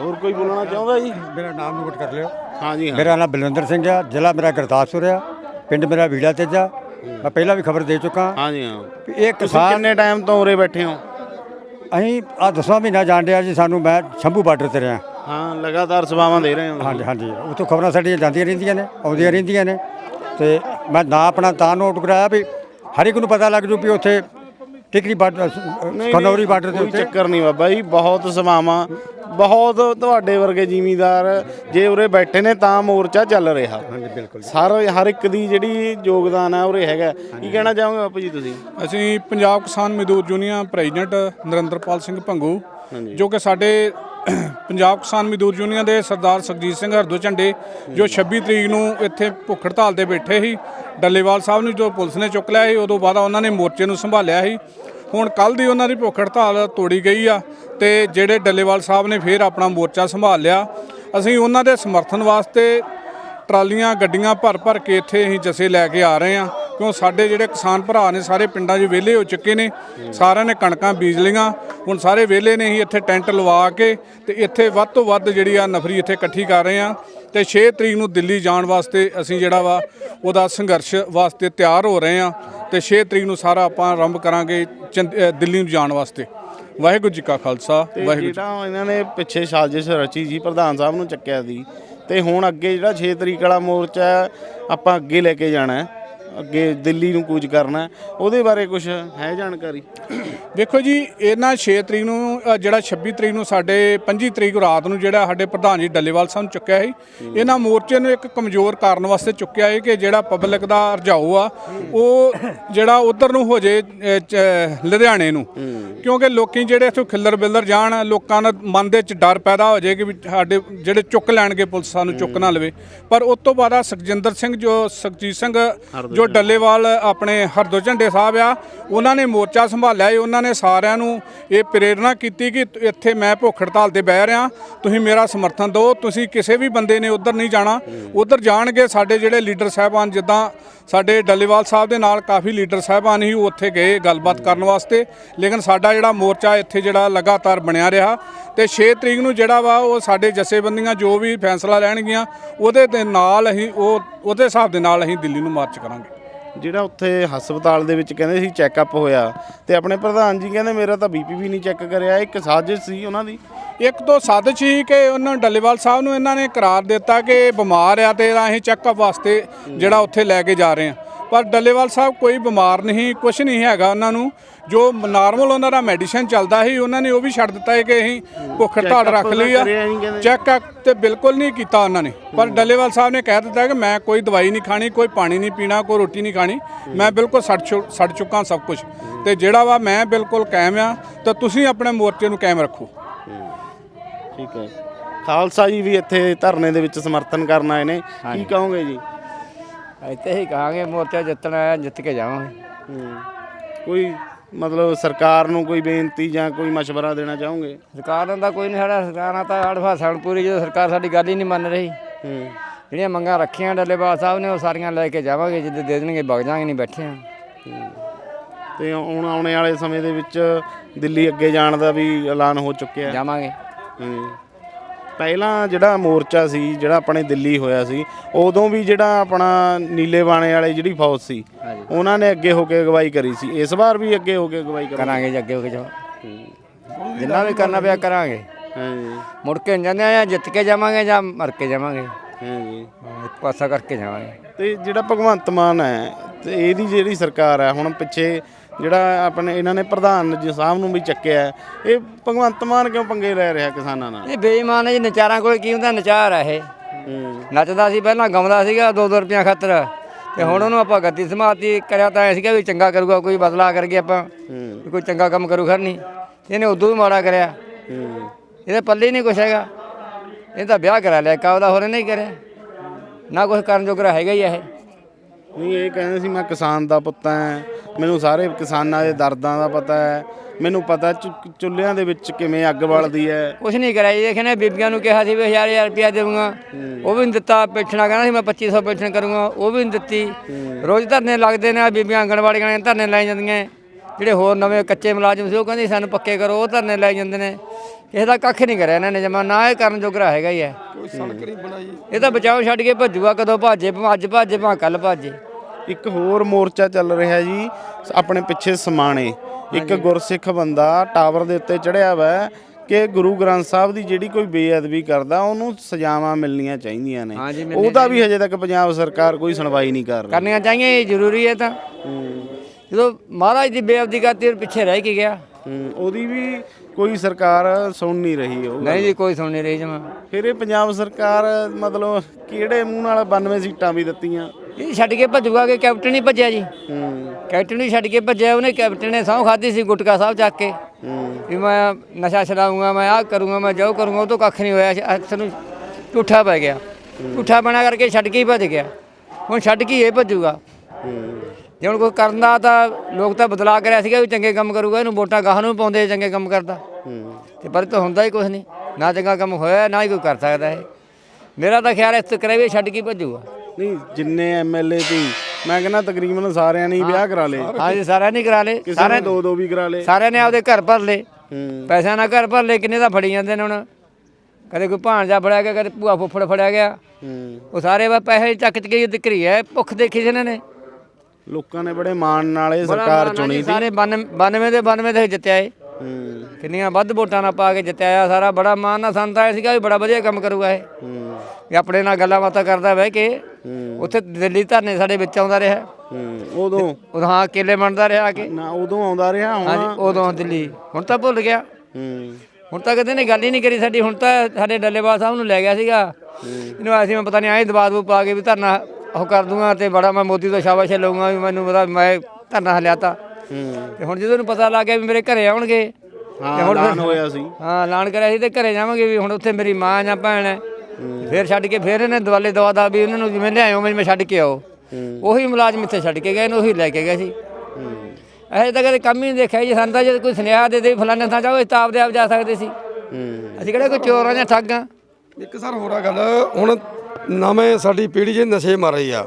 ਹੋਰ ਕੋਈ ਬੋਲਣਾ ਚਾਹੁੰਦਾ ਜੀ? ਮੇਰਾ ਨਾਮ ਨੋਟ ਕਰ ਲਿਓ। ਹਾਂਜੀ ਹਾਂ। ਮੇਰਾ ਨਾਮ ਬਲਵਿੰਦਰ ਸਿੰਘ ਆ ਜ਼ਿਲ੍ਹਾ ਮੇਰਾ ਗੁਰਦਾਸਪੁਰ ਆ ਪਿੰਡ ਮੇਰਾ ਵੀੜਾ ਤੇਜਾ ਮੈਂ ਪਹਿਲਾਂ ਵੀ ਖਬਰ ਦੇ ਚੁੱਕਾ। ਹਾਂ ਵੀ ਇਹ ਤੁਸੀਂ ਕਿਸਾਨ ਕਿੰਨੇ ਟਾਈਮ ਤੋਂ ਉਰੇ ਬੈਠੇ ਹੋ? ਅਸੀਂ ਆ ਦਸਵਾਂ ਮਹੀਨਾ ਜਾਣ ਡਿਆ ਜੀ ਸਾਨੂੰ ਮੈਂ ਸ਼ੰਭੂ ਬਾਰਡਰ ਤੇ ਰਿਹਾ। ਹਾਂ ਲਗਾਤਾਰ ਸੇਵਾਵਾਂ ਦੇ ਰਹੇ ਹੋ। ਹਾਂਜੀ ਹਾਂਜੀ। ਉੱਥੋਂ ਖਬਰਾਂ ਸਾਡੀਆਂ ਜਾਂਦੀਆਂ ਰਹਿੰਦੀਆਂ ਨੇ ਆਉਂਦੀਆਂ ਰਹਿੰਦੀਆਂ ਨੇ। ਤੇ ਮੈਂ ਨਾ ਆਪਣਾ ਤਾਂ ਨੋਟ ਕਰਾਇਆ ਵੀ ਹਰ ਇੱਕ ਨੂੰ ਪਤਾ ਲੱਗ ਜੂ ਵੀ ਉੱਥੇ ਟਿਕਰੀ ਬਾਰਡਰ ਖਨੌਰੀ ਬਾਰਡਰ ਦੇ ਕੋਈ ਉੱਤੇ। ਚੱਕਰ ਨਹੀਂ ਬਾਬਾ ਜੀ ਬਹੁਤ ਸੇਵਾਵਾਂ ਬਹੁਤ ਤੁਹਾਡੇ ਵਰਗੇ ਜ਼ਿਮੀਂਦਾਰ ਜੇ ਉਰੇ ਬੈਠੇ ਨੇ ਤਾਂ ਮੋਰਚਾ ਚੱਲ ਰਿਹਾ। ਹਾਂਜੀ ਬਿਲਕੁਲ। ਸਾਰੇ ਹਰ ਇੱਕ ਦੀ ਜਿਹੜੀ ਯੋਗਦਾਨ ਹੈ ਉਰੇ ਹੈਗਾ। ਕੀ ਕਹਿਣਾ ਚਾਹੋਗੇ ਬਾਪੂ ਜੀ ਤੁਸੀਂ? ਅਸੀਂ ਪੰਜਾਬ ਕਿਸਾਨ ਮਜ਼ਦੂਰ ਯੂਨੀਅਨ ਪ੍ਰੈਜ਼ੀਡੈਂਟ ਨਰਿੰਦਰਪਾਲ ਸਿੰਘ ਭੰਗੂ ਜੋ ਕਿ ਸਾਡੇ ਪੰਜਾਬ ਕਿਸਾਨ ਮਜ਼ਦੂਰ ਯੂਨੀਅਨ ਦੇ ਸਰਦਾਰ ਸੁਖਜੀਤ ਸਿੰਘ ਹਰਦੋ ਝੰਡੇ, ਜੋ 26 ਤਰੀਕ ਨੂੰ ਇੱਥੇ ਭੁੱਖ ਹੜਤਾਲ ਤੇ ਬੈਠੇ ਸੀ, ਡੱਲੇਵਾਲ ਸਾਹਿਬ ਨੂੰ ਜੋ ਪੁਲਿਸ ਨੇ ਚੁੱਕ ਲਿਆ ਸੀ, ਉਦੋਂ ਬਾਅਦ ਉਹਨਾਂ ਨੇ ਮੋਰਚੇ ਨੂੰ ਸੰਭਾਲਿਆ ਸੀ। ਹੁਣ ਕੱਲ ਦੀ ਉਹਨਾਂ ਦੀ ਭੁੱਖ ਹੜਤਾਲ ਤੋੜੀ ਗਈ ਆ ਤੇ ਜਿਹੜੇ ਡੱਲੇਵਾਲ ਸਾਹਿਬ ਨੇ ਫੇਰ ਆਪਣਾ ਮੋਰਚਾ ਸੰਭਾਲ ਲਿਆ। ਅਸੀਂ ਉਹਨਾਂ ਦੇ ਸਮਰਥਨ ਵਾਸਤੇ ਟਰਾਲੀਆਂ, ਗੱਡੀਆਂ ਭਰ ਭਰ ਕੇ ਇੱਥੇ ਅਸੀਂ ਜਸੇ ਲੈ ਕੇ ਆ ਰਹੇ ਹਾਂ। ਕਿਉਂ ਸਾਡੇ ਜਿਹੜੇ ਕਿਸਾਨ ਭਰਾ ਨੇ ਸਾਰੇ ਪਿੰਡਾਂ 'ਚ ਵਿਹਲੇ ਹੋ ਚੁੱਕੇ ਨੇ ਸਾਰਿਆਂ ਨੇ ਕਣਕਾਂ ਬੀਜ ਲਈਆਂ। ਹੁਣ ਸਾਰੇ ਵਿਹਲੇ ਨੇ ਅਸੀਂ ਇੱਥੇ ਟੈਂਟ ਲਵਾ ਕੇ ਤੇ ਇੱਥੇ ਵੱਧ ਤੋਂ ਵੱਧ ਜਿਹੜੀ ਆ ਨਫਰੀ ਇੱਥੇ ਇਕੱਠੀ ਕਰ ਰਹੇ ਹਾਂ। ਤੇ 6 ਤਰੀਕ ਨੂੰ ਦਿੱਲੀ ਜਾਣ ਵਾਸਤੇ ਅਸੀਂ ਜਿਹੜਾ ਵਾ ਉਹਦਾ ਸੰਘਰਸ਼ ਵਾਸਤੇ ਤਿਆਰ ਹੋ ਰਹੇ ਹਾਂ ਤੇ 6 ਤਰੀਕ ਨੂੰ ਸਾਰਾ ਆਪਾਂ ਆਰੰਭ ਕਰਾਂਗੇ ਦਿੱਲੀ ਨੂੰ ਜਾਣ ਵਾਸਤੇ। ਵਾਹਿਗੁਰੂ ਜੀ ਕਾ ਖਾਲਸਾ ਵਾਹਿਗੁਰੂ ਜਿਹੜਾ ਇਹਨਾਂ ਨੇ ਪਿੱਛੇ ਸਾਜ਼ਿਸ਼ ਰਚੀ ਸੀ ਪ੍ਰਧਾਨ ਸਾਹਿਬ ਨੂੰ ਚੱਕਿਆ ਸੀ। ਤੇ ਹੁਣ ਅੱਗੇ ਜਿਹੜਾ 6 ਤਰੀਕ ਵਾਲਾ ਮੋਰਚਾ ਹੈ, ਆਪਾਂ ਅੱਗੇ ਲੈ ਕੇ ਜਾਣਾ ਹੈ। ਅੱਗੇ ਦਿੱਲੀ ਨੂੰ ਕੂਚ ਕਰਨਾ ਉਹਦੇ ਬਾਰੇ ਕੁਝ ਹੈ ਜਾਣਕਾਰੀ? ਦੇਖੋ ਜੀ ਇਹਨਾਂ 6 ਤਰੀਕ ਨੂੰ ਅ, ਜਿਹੜਾ 26 ਤਰੀਕ ਨੂੰ ਸਾਡੇ 25 ਤਰੀਕ ਰਾਤ ਨੂੰ ਜਿਹੜਾ ਸਾਡੇ ਪ੍ਰਧਾਨ ਜੀ ਡੱਲੇਵਾਲ ਸਾਹਿਬ ਨੂੰ ਚੁੱਕਿਆ ਸੀ ਇਹਨਾਂ ਮੋਰਚੇ ਨੂੰ ਇੱਕ ਕਮਜ਼ੋਰ ਕਾਰਨ ਵਾਸਤੇ ਚੁੱਕਿਆ ਹੈ ਕਿ ਜਿਹੜਾ ਪਬਲਿਕ ਦਾ ਰਝਾਊ ਆ ਉਹ ਜਿਹੜਾ ਉਧਰ ਨੂੰ ਹੋ ਜੇ ਅ, ਚ- ਲੁਧਿਆਣੇ ਨੂੰ। ਕਿਉਂਕਿ ਲੋਕੀ ਜਿਹੜੇ ਇੱਥੋਂ ਖਿੱਲਰ ਬਿੱਲਰ ਜਾਣ ਲੋਕਾਂ ਦਾ ਮਨ ਦੇ ਵਿੱਚ ਡਰ ਪੈਦਾ ਹੋ ਜਾਏ ਕਿ ਵੀ ਸਾਡੇ ਜਿਹੜੇ ਚੁੱਕ ਲੈਣਗੇ ਪੁਲਿਸ ਸਾਨੂੰ ਚੁੱਕ ਨਾ ਲਵੇ। ਪਰ ਉਸ ਤੋਂ ਬਾਅਦ ਆ ਸੁਖਜਿੰਦਰ ਸਿੰਘ ਜੋ ਸੁਖਜੀਤ ਸਿੰਘ ਜੋ ਡੱਲੇਵਾਲ ਆਪਣੇ ਹਰਦੋ ਝੰਡੇ ਸਾਹਿਬ ਆ, ਉਹਨਾਂ ਨੇ ਮੋਰਚਾ ਸੰਭਾਲਿਆ ਏ, ਉਹਨਾਂ ਨੇ ਸਾਰਿਆਂ ਨੂੰ ਇਹ ਪ੍ਰੇਰਣਾ ਕੀਤੀ ਕਿ ਇੱਥੇ ਮੈਂ ਭੁੱਖ ਹੜਤਾਲ ਤੇ ਬਹਿ ਰਿਹਾ, ਤੁਸੀਂ ਮੇਰਾ ਸਮਰਥਨ ਦਿਓ, ਤੁਸੀਂ ਕਿਸੇ ਵੀ ਬੰਦੇ ਨੇ ਉਧਰ ਨਹੀਂ ਜਾਣਾ, ਉਧਰ ਜਾਣਗੇ ਸਾਡੇ ਜਿਹੜੇ ਲੀਡਰ ਸਾਹਿਬਾਨ ਜਿੱਦਾਂ ਸਾਡੇ ਡੱਲੇਵਾਲ ਸਾਹਿਬ ਦੇ ਨਾਲ ਕਾਫੀ ਲੀਡਰ ਸਾਹਿਬਾਨ ਹੀ ਉੱਥੇ ਗਏ ਗੱਲਬਾਤ ਕਰਨ ਵਾਸਤੇ। ਲੇਕਿਨ ਸਾਡਾ ਜਿਹੜਾ ਮੋਰਚਾ ਇੱਥੇ ਜਿਹੜਾ ਲਗਾਤਾਰ ਬਣਿਆ ਰਿਹਾ ਤੇ 6 ਤਰੀਕ ਨੂੰ ਜਿਹੜਾ ਵਾ ਉਹ ਸਾਡੇ ਜਥੇਬੰਦੀਆਂ ਜੋ ਵੀ ਫੈਸਲਾ ਲੈਣਗੀਆਂ, ਉਹਦੇ ਦੇ ਨਾਲ ਅਸੀਂ ਉਹ ਉਹਦੇ ਹਿਸਾਬ ਦੇ ਨਾਲ ਅਸੀਂ ਦਿੱਲੀ ਨੂੰ ਮਾਰਚ ਕਰਾਂਗੇ। ਜਿਹੜਾ ਉੱਥੇ ਹਸਪਤਾਲ ਦੇ ਵਿੱਚ ਕਹਿੰਦੇ ਸੀ ਚੈੱਕਅਪ ਹੋਇਆ ਤੇ ਆਪਣੇ ਪ੍ਰਧਾਨ ਜੀ ਕਹਿੰਦੇ ਮੇਰਾ ਤਾਂ ਬੀਪੀ ਵੀ ਨਹੀਂ ਚੈੱਕ ਕਰਿਆ, ਇੱਕ ਸਾਜ਼ਿਸ਼ ਸੀ ਉਹਨਾਂ ਦੀ। ਇੱਕ ਤੋਂ ਸਾਜਿਸ਼ ਸੀ ਕਿ ਉਹਨਾਂ ਡੱਲੇਵਾਲ ਸਾਹਿਬ ਨੂੰ ਇਹਨਾਂ ਨੇ ਕਰਾਰ ਦਿੱਤਾ ਕਿ ਬਿਮਾਰ ਆ ਤੇ ਅਸੀਂ ਚੈੱਕਅਪ ਵਾਸਤੇ ਜਿਹੜਾ ਉੱਥੇ ਲੈ ਕੇ ਜਾ ਰਹੇ ਹਾਂ। ਪਰ ਡੱਲੇਵਾਲ ਸਾਹਿਬ ਕੋਈ ਬਿਮਾਰ ਨਹੀਂ ਕੁਝ ਨਹੀਂ ਹੈਗਾ ਉਹਨਾਂ ਨੂੰ। ਜੋ ਨਾਰਮਲ ਉਹਨਾਂ ਦਾ ਮੈਡੀਸਨ ਚੱਲਦਾ ਸੀ ਉਹਨਾਂ ਨੇ ਉਹ ਵੀ ਛੱਡ ਦਿੱਤਾ ਹੈ ਕਿ ਅਸੀਂ ਭੁੱਖ ਹੜਤਾਲ ਰੱਖ ਲਈ ਆ। ਚੈੱਕਅਪ ਤੇ ਬਿਲਕੁਲ ਨਹੀਂ ਕੀਤਾ ਉਹਨਾਂ ਨੇ। ਪਰ ਡੱਲੇਵਾਲ ਸਾਹਿਬ ਨੇ ਕਹਿ ਦਿੱਤਾ ਕਿ ਮੈਂ ਕੋਈ ਦਵਾਈ ਨਹੀਂ ਖਾਣੀ ਕੋਈ ਪਾਣੀ ਨਹੀਂ ਪੀਣਾ ਕੋਈ ਰੋਟੀ ਨਹੀਂ ਖਾਣੀ। ਮੈਂ ਬਿਲਕੁਲ ਸੜ ਸੜ ਚੁੱਕਾ ਸਭ ਕੁਝ ਤੇ ਜਿਹੜਾ ਵਾ ਮੈਂ ਬਿਲਕੁਲ ਕਾਇਮ ਆ ਤਾਂ ਤੁਸੀਂ ਆਪਣੇ ਮੋਰਚੇ ਨੂੰ ਕਾਇਮ ਰੱਖੋ। ਠੀਕ ਹੈ। ਖਾਲਸਾ ਜੀ ਵੀ ਇੱਥੇ ਧਰਨੇ ਦੇ ਵਿੱਚ ਸਮਰਥਨ ਕਰਨ ਆਏ ਨੇ। ਕੀ ਕਹੋਗੇ ਜੀ? ਇੱਥੇ ਹੀ ਕਹਾਂਗੇ ਮੋਰਚਾ ਜਿੱਤਣਾ ਹੈ ਜਿੱਤ ਕੇ ਜਾਵਾਂਗੇ। ਕੋਈ ਮਤਲਬ ਸਰਕਾਰ ਨੂੰ ਕੋਈ ਬੇਨਤੀ ਜਾਂ ਕੋਈ مشਵਰਾ ਦੇਣਾ ਚਾਹੋਗੇ? ਸਰਕਾਰ ਸਰਕਾਰਾਂ ਤਾਂ ਕੋਈ ਨਹੀਂ ਸਾਡਾ ਸਰਕਾਰਾਂ ਤਾਂ ਅੜਫਾ ਸਣ ਪੂਰੀ ਜਦੋਂ ਸਰਕਾਰ ਸਾਡੀ ਗੱਲ ਹੀ ਨਹੀਂ ਮੰਨ ਰਹੀ। ਜਿਹੜੀਆਂ ਮੰਗਾਂ ਰੱਖੀਆਂ ਡੱਲੇਵਾਲ ਸਾਹਿਬ ਨੇ ਉਹ ਸਾਰੀਆਂ ਲੈ ਕੇ ਜਾਵਾਂਗੇ ਜਿੱਦ ਦੇ ਦੇਣਗੇ ਬਗ ਜਾਾਂਗੇ ਨਹੀਂ ਬੈਠੇ ਹਾਂ। ਤੇ ਹੁਣ ਆਉਣੇ ਵਾਲੇ ਸਮੇਂ ਦੇ ਵਿੱਚ ਦਿੱਲੀ ਅੱਗੇ ਜਾਣ ਦਾ ਵੀ ਐਲਾਨ ਹੋ ਚੁੱਕਿਆ। ਜਾਵਾਂਗੇ। ਪਹਿਲਾਂ ਜਿਹੜਾ ਮੋਰਚਾ ਸੀ ਜਿਹੜਾ ਆਪਣੇ ਦਿੱਲੀ ਹੋਇਆ ਸੀ ਉਦੋਂ ਵੀ ਜਿਹੜਾ ਆਪਣਾ ਨੀਲੇ ਬਾਣੇ ਵਾਲੇ ਜਿਹੜੀ ਫੌਜ ਸੀ ਉਹਨਾਂ ਨੇ ਅੱਗੇ ਹੋ ਕੇ ਅਗਵਾਈ ਕਰੀ ਸੀ। ਇਸ ਵਾਰ ਵੀ ਅੱਗੇ ਹੋ ਕੇ ਅਗਵਾਈ ਕਰਾਂਗੇ। ਜੀ ਅੱਗੇ ਹੋ ਕੇ ਜਾ ਜਿੰਨਾ ਵੀ ਕਰਨਾ ਪਿਆ ਕਰਾਂਗੇ। ਹਾਂਜੀ। ਮੁੜ ਕੇ ਨਹੀਂ ਜਾਂਦੇ ਆ ਜਿੱਤ ਕੇ ਜਾਵਾਂਗੇ ਜਾਂ ਮਰ ਕੇ ਜਾਵਾਂਗੇ। ਹਾਂਜੀ। ਇੱਕ ਪਾਸਾ ਕਰਕੇ ਜਾਵਾਂਗੇ। ਤੇ ਜਿਹੜਾ ਭਗਵੰਤ ਮਾਨ ਹੈ ਤੇ ਇਹਦੀ ਜਿਹੜੀ ਸਰਕਾਰ ਹੈ ਹੁਣ ਪਿੱਛੇ ਜਿਹੜਾ ਆਪਣੇ ਇਹਨਾਂ ਨੇ ਪ੍ਰਧਾਨ ਜੀ ਸਾਹਿਬ ਨੂੰ ਵੀ ਚੱਕਿਆ ਇਹ ਭਗਵੰਤ ਮਾਨ ਕਿਉਂ ਪੰਗੇ ਲੈ ਰਿਹਾ ਕਿਸਾਨਾਂ ਨਾਲ? ਇਹ ਬੇਈਮਾਨ ਹੈ ਜੀ ਨਚਾਰਾਂ ਕੋਲ ਕੀ ਹੁੰਦਾ ਨਚਾਰ ਹੈ ਇਹ। ਨੱਚਦਾ ਸੀ ਪਹਿਲਾਂ ਗਾਉਂਦਾ ਸੀਗਾ 2-2 ਰੁਪਈਆ ਖਾਤਰ। ਤੇ ਹੁਣ ਉਹਨੂੰ ਆਪਾਂ ਗੱਦੀ ਸਮਾਤੀ ਕਰਿਆ ਤਾਂ ਐ ਸੀਗਾ ਵੀ ਚੰਗਾ ਕਰੂਗਾ ਕੋਈ ਬਦਲਾ ਕਰਕੇ ਆਪਾਂ ਕੋਈ ਚੰਗਾ ਕੰਮ ਕਰੂ ਖਰ ਨਹੀਂ। ਇਹਨੇ ਉਦੋਂ ਵੀ ਮਾੜਾ ਕਰਿਆ। ਇਹਦੇ ਪੱਲੇ ਨਹੀਂ ਕੁਛ ਹੈਗਾ। ਇਹ ਤਾਂ ਵਿਆਹ ਕਰਾ ਲਿਆ ਕਾ ਉਹਦਾ ਹੋਰ ਨਹੀਂ ਕਰਿਆ। ਨਾ ਕੁਛ ਕਰਨ ਜੋਗਰਾ ਹੈਗਾ ਹੀ ਇਹ। ਨਹੀਂ ਇਹ ਕਹਿੰਦੇ ਸੀ ਮੈਂ ਕਿਸਾਨ ਦਾ ਪੁੱਤ ਹਾਂ। ਮੈਨੂੰ ਸਾਰੇ ਕਿਸਾਨਾਂ ਦੇ ਦਰਦਾਂ ਦਾ ਪਤਾ ਹੈ। ਮੈਨੂੰ ਪਤਾ ਚੁ- ਚੁੱਲ੍ਹਿਆਂ ਦੇ ਵਿੱਚ ਕਿਵੇਂ ਅੱਗ ਬਲਦੀ ਹੈ। ਕੁਛ ਨਹੀਂ ਕਰਿਆ ਜੀ। ਦੇਖੇ ਨੇ ਬੀਬੀਆਂ ਨੂੰ ਕਿਹਾ ਸੀ ਵੀ ਹਜ਼ਾਰ ਹਜ਼ਾਰ ਰੁਪਇਆ ਦੇਵਾਂਗਾ। ਉਹ ਵੀ ਨਹੀਂ ਦਿੱਤਾ। ਪੈਨਸ਼ਨਾਂ ਕਹਿੰਦਾ ਸੀ ਮੈਂ 2500 ਪੈਨਸ਼ਨ ਕਰੂੰਗਾ। ਉਹ ਵੀ ਨਹੀਂ ਦਿੱਤੀ। ਰੋਜ਼ ਧਰਨੇ ਲੱਗਦੇ ਨੇ ਆਹ ਬੀਬੀਆਂ ਆਂਗਣਵਾੜੀਆਂ ਨੇ ਧਰਨੇ ਲਾਈ ਜਾਂਦੀਆਂ। ਜਿਹੜੇ ਹੋਰ ਨਵੇਂ ਕੱਚੇ ਮੁਲਾਜ਼ਮ ਸੀ ਉਹ ਕਹਿੰਦੇ ਸਾਨੂੰ ਪੱਕੇ ਕਰੋ ਉਹ ਧਰਨੇ ਲਾਈ ਜਾਂਦੇ ਨੇ। ਕਿਸੇ ਦਾ ਕੱਖ ਨਹੀਂ ਕਰਿਆ ਇਹਨਾਂ ਨੇ ਜਮਾ। ਨਾ ਇਹ ਕਰਨ ਜੋਗਰਾ ਹੈਗਾ ਹੀ ਹੈ। ਕੋਈ ਸੜਕ ਨਹੀਂ ਬਣਾਈ। ਇਹ ਤਾਂ ਬਚਾਓ ਛੱਡ ਕੇ ਭੱਜੂਗਾ। ਕਦੋਂ ਭਾਜੇ ਭਾਵੇਂ ਅੱਜ ਭਾਜੇ ਭਾਵੇਂ ਕੱਲ ਭਾਜੇ। ਇੱਕ ਹੋਰ ਮੋਰਚਾ ਚੱਲ ਰਿਹਾ ਜੀ ਆਪਣੇ ਪਿੱਛੇ ਸਮਾਣੇ। ਇੱਕ ਗੁਰਸਿੱਖ ਬੰਦਾ ਟਾਵਰ ਦੇ ਉੱਤੇ ਚੜਿਆ ਵਾ ਕਿ ਗੁਰੂ ਗ੍ਰੰਥ ਸਾਹਿਬ ਦੀ ਜਿਹੜੀ ਕੋਈ ਬੇਅਦਬੀ ਕਰਦਾ ਉਹਨੂੰ ਸਜ਼ਾਵਾਂ ਮਿਲਣੀਆਂ ਚਾਹੀਦੀਆਂ ਨੇ। ਹਾਂਜੀ, ਮਿਲਣੀਆਂ ਉਹਦਾ ਵੀ ਹਜੇ ਤੱਕ ਪੰਜਾਬ ਸਰਕਾਰ ਕੋਈ ਸੁਣਵਾਈ ਨਹੀਂ ਕਰ ਰਹੀ। ਕਰਨੀਆਂ ਚਾਹੀਏ ਇਹ ਜ਼ਰੂਰੀ ਹੈ ਤਾਂ। ਜਦੋਂ ਮਹਾਰਾਜ ਦੀ ਬੇਅਬਦੀ ਕਰਤੀ ਉਹ ਪਿੱਛੇ ਰਹਿ ਕੇ ਗਿਆ। ਹੂੰ, ਉਹਦੀ ਵੀ ਕੋਈ ਸਰਕਾਰ ਸੁਣ ਨਹੀਂ ਰਹੀ ਉਹ ਨਹੀਂ ਜੀ ਕੋਈ ਸੁਣ ਨਹੀਂ ਰਹੀ ਜਮਾ। ਫਿਰ ਇਹ ਪੰਜਾਬ ਸਰਕਾਰ ਮਤਲਬ ਕਿਹੜੇ ਮੂੰਹ ਨਾਲ 92 ਸੀਟਾਂ ਵੀ ਦਿੱਤੀਆਂ। ਇਹ ਛੱਡ ਕੇ ਭੱਜੂਗਾ ਕਿ ਕੈਪਟਨ ਹੀ ਭੱਜਿਆ ਜੀ। ਹੂੰ। ਕੈਪਟਨ ਹੀ ਛੱਡ ਕੇ ਭੱਜਿਆ ਉਹਨੇ ਕੈਪਟਨ ਨੇ ਸਹੁੰ ਖਾਦੀ ਸੀ ਗੁਟਕਾ ਸਾਹਿਬ ਚੱਕ ਕੇ। ਹੂੰ। ਵੀ ਮੈਂ ਨਸ਼ਾ ਛਡਾਊਂਗਾ ਮੈਂ ਆਹ ਕਰੂੰਗਾ ਮੈਂ ਜੋ ਕਰੂੰਗਾ ਉਹ ਤੋਂ ਕੱਖ ਨਹੀਂ ਹੋਇਆ ਅਕਸਰ ਨੂੰ ਝੂਠਾ ਪੈ ਗਿਆ। ਝੂਠਾ ਬਣਾ ਕਰਕੇ ਛੱਡ ਕੇ ਹੀ ਭੱਜ ਗਿਆ। ਹੁਣ ਛੱਡ ਕੇ ਇਹ ਭੱਜੂਗਾ। ਜੇ ਹੁਣ ਕੋਈ ਕਰਨ ਦਾ ਤਾਂ ਲੋਕ ਤਾਂ ਬਦਲਾ ਕਰਿਆ ਸੀਗਾ ਵੀ ਚੰਗੇ ਕੰਮ ਕਰੂਗਾ ਇਹਨੂੰ ਵੋਟਾਂ ਗਾਹ ਨੂੰ ਪਾਉਂਦੇ ਚੰਗੇ ਕੰਮ ਕਰਦਾ। ਤੇ ਪਰ ਇਹ ਤਾਂ ਹੁੰਦਾ ਹੀ ਕੁਝ ਨਹੀਂ। ਨਾ ਚੰਗਾ ਕੰਮ ਹੋਇਆ ਨਾ ਹੀ ਕੋਈ ਕਰ ਸਕਦਾ ਹੈ ਮੇਰਾ ਤਾਂ ਖਿਆਲ ਇਸ ਤੋਂ ਕਰੇ ਵੀ ਇਹ ਛੱਡ ਕੇ ਭੱਜੂਗਾ। ਨਹੀਂ ਜਿੰਨੇ ਐਮਐਲਏ ਸੀ ਮੈਂ ਕਹਿੰਦਾ ਤਕਰੀਬਨ ਸਾਰਿਆਂ ਨੇ ਹੀ ਵਿਆਹ ਕਰਾ ਲਏ। ਹਾਂਜੀ ਸਾਰਿਆਂ ਨੇ ਕਰਾ ਲਏ। ਕਿਸੇ ਨੇ ਸਾਰਿਆਂ ਦੋ ਦੋ ਵੀ ਕਰਾ ਲਏ। ਸਾਰਿਆਂ ਨੇ ਆਪਦੇ ਘਰ ਭਰ ਲਏ। ਹੂੰ। ਪੈਸਿਆਂ ਨਾਲ ਘਰ ਭਰ ਲਏ ਕਿੰਨੇ ਦਾ ਫੜੀ ਜਾਂਦੇ ਨੇ ਹੁਣ? ਕਦੇ ਕੋਈ ਭਾਣਜਾ ਫੜਿਆ ਗਿਆ ਕਦੇ ਭੂਆ ਫੁੱਫੜ ਫੜਿਆ ਗਿਆ। ਹੂੰ। ਉਹ ਸਾਰੇ ਵਾ ਪੈਸੇ ਚੱਕ ਚ ਗਈ ਦਿੱਕਰੀ ਹੈ ਭੁੱਖ ਦੇਖੀ ਸੀ ਇਹਨਾਂ ਨੇ। ਲੋਕਾਂ ਨੇ ਬੜੇ ਮਾਣ ਨਾਲ ਇਹ ਸਰਕਾਰ ਚੁਣੀ ਸੀ। ਸਾਰੇ 92 ਦੇ 92 ਦੇ ਜਿੱਤਿਆ ਏ ਹੂੰ। ਕਿੰਨੀਆਂ ਵੱਧ ਵੋਟਾਂ ਨਾਲ ਪਾ ਕੇ ਜਿੱਤਿਆ ਆ ਸਾਰਾ ਬੜਾ ਮਾਣ ਨਾਲ ਸੰਤ ਆਇਆ ਸੀਗਾ ਵੀ ਬੜਾ ਵਧੀਆ ਕੰਮ ਕਰੂਗਾ ਇਹ। ਹੂੰ ਵੀ ਆਪਣੇ ਨਾਲ ਗੱਲਾਂ ਬਾਤਾਂ ਕਰਦਾ ਬਹਿ ਕੇ ਹੂੰ। ਉੱਥੇ ਦਿੱਲੀ ਧਰਨੇ ਸਾਡੇ ਵਿੱਚ ਆਉਂਦਾ ਰਿਹਾ। ਹੂੰ ਉਦੋਂ? ਉਹ ਹਾਂ ਕੇਲੇ ਮੰਨਦਾ ਰਿਹਾ ਆ ਕੇ। ਨਾ ਉਦੋਂ ਆਉਂਦਾ ਰਿਹਾ ਹਾਂਜੀ ਉਦੋਂ ਦਿੱਲੀ। ਹੁਣ ਤਾਂ ਭੁੱਲ ਗਿਆ। ਹੂੰ। ਹੁਣ ਤਾਂ ਕਦੇ ਨੇ ਗੱਲ ਹੀ ਨਹੀਂ ਕਰੀ ਸਾਡੀ। ਹੁਣ ਤਾਂ ਸਾਡੇ ਡੱਲੇਵਾਲ ਸਾਹਿਬ ਨੂੰ ਲੈ ਗਿਆ ਸੀਗਾ। ਇਹਨੂੰ ਆਇਆ ਸੀ ਮੈਂ ਪਤਾ ਨਹੀਂ ਆਏ ਦਬਾਅ ਦਬੂ ਪਾ ਕੇ ਵੀ ਧਰਨਾ ਉਹ ਕਰ ਦੂੰਗਾ ਤੇ ਬੜਾ ਮੈਂ ਮੋਦੀ ਤੋਂ ਸ਼ਾਬਾਸ਼ ਲਊਂਗਾ ਵੀ ਮੈਨੂੰ ਪਤਾ ਮੈਂ ਧਰਨਾ ਹਲਿਆਤਾ ਹੂੰ। ਤੇ ਹੁਣ ਜਦੋਂ ਨੂੰ ਪਤਾ ਲੱਗ ਗਿਆ ਵੀ ਮੇਰੇ ਘਰੇ ਆਉਣਗੇ ਹਾਂ ਤੇ ਹੁਣ ਐਲਾਨ ਹੋਇਆ ਸੀ। ਹਾਂ ਐਲਾਨ ਕਰਿਆ ਸੀ ਤੇ ਘਰੇ ਜਾਵਾਂਗੇ ਵੀ ਹੁਣ ਉੱਥੇ ਮੇਰੀ ਮਾਂ ਜਾਂ ਭੈਣ ਹੈ। ਫੇਰ ਛੱਡ ਕੇ ਫੇਰ ਇਹਨੇ ਦਵਾਲੇ ਦਵਾ ਦਾ ਵੀ ਉਹਨਾਂ ਨੂੰ ਜਿਵੇਂ ਲਿਆਇਓ ਮੈਂ ਛੱਡ ਕੇ ਆਓ। ਉਹੀ ਮੁਲਾਜ਼ਮ ਇੱਥੇ ਛੱਡ ਕੇ ਗਏ ਨੇ ਉਹੀ ਲੈ ਕੇ ਗਏ ਸੀ। ਹੂੰ। ਅਜੇ ਤੱਕ ਕਦੇ ਕੰਮ ਹੀ ਨਹੀਂ ਦੇਖਿਆ ਜੀ ਸਾਨੂੰ ਤਾਂ ਜੇ ਕੋਈ ਸੁਨੇਹਾ ਦੇ ਦੇ ਫਲਾਣੇ ਥਾਂ ਜਾਓ ਅਸੀਂ ਤਾਂ ਆਪਦੇ ਆਪ ਜਾ ਸਕਦੇ ਸੀ। ਹੂੰ। ਅਸੀਂ ਕਿਹੜਾ ਕੋਈ ਚੋਰ ਆ ਜਾਂ ਠੱਗ? ਆ ਇੱਕ ਸਰ ਹੋਰ ਆ ਗੱਲ ਹੁਣ ਨਵੇਂ ਸਾਡੀ ਪੀੜ੍ਹੀ 'ਚ ਨਸ਼ੇ ਮਾਰ ਰਹੀ ਆ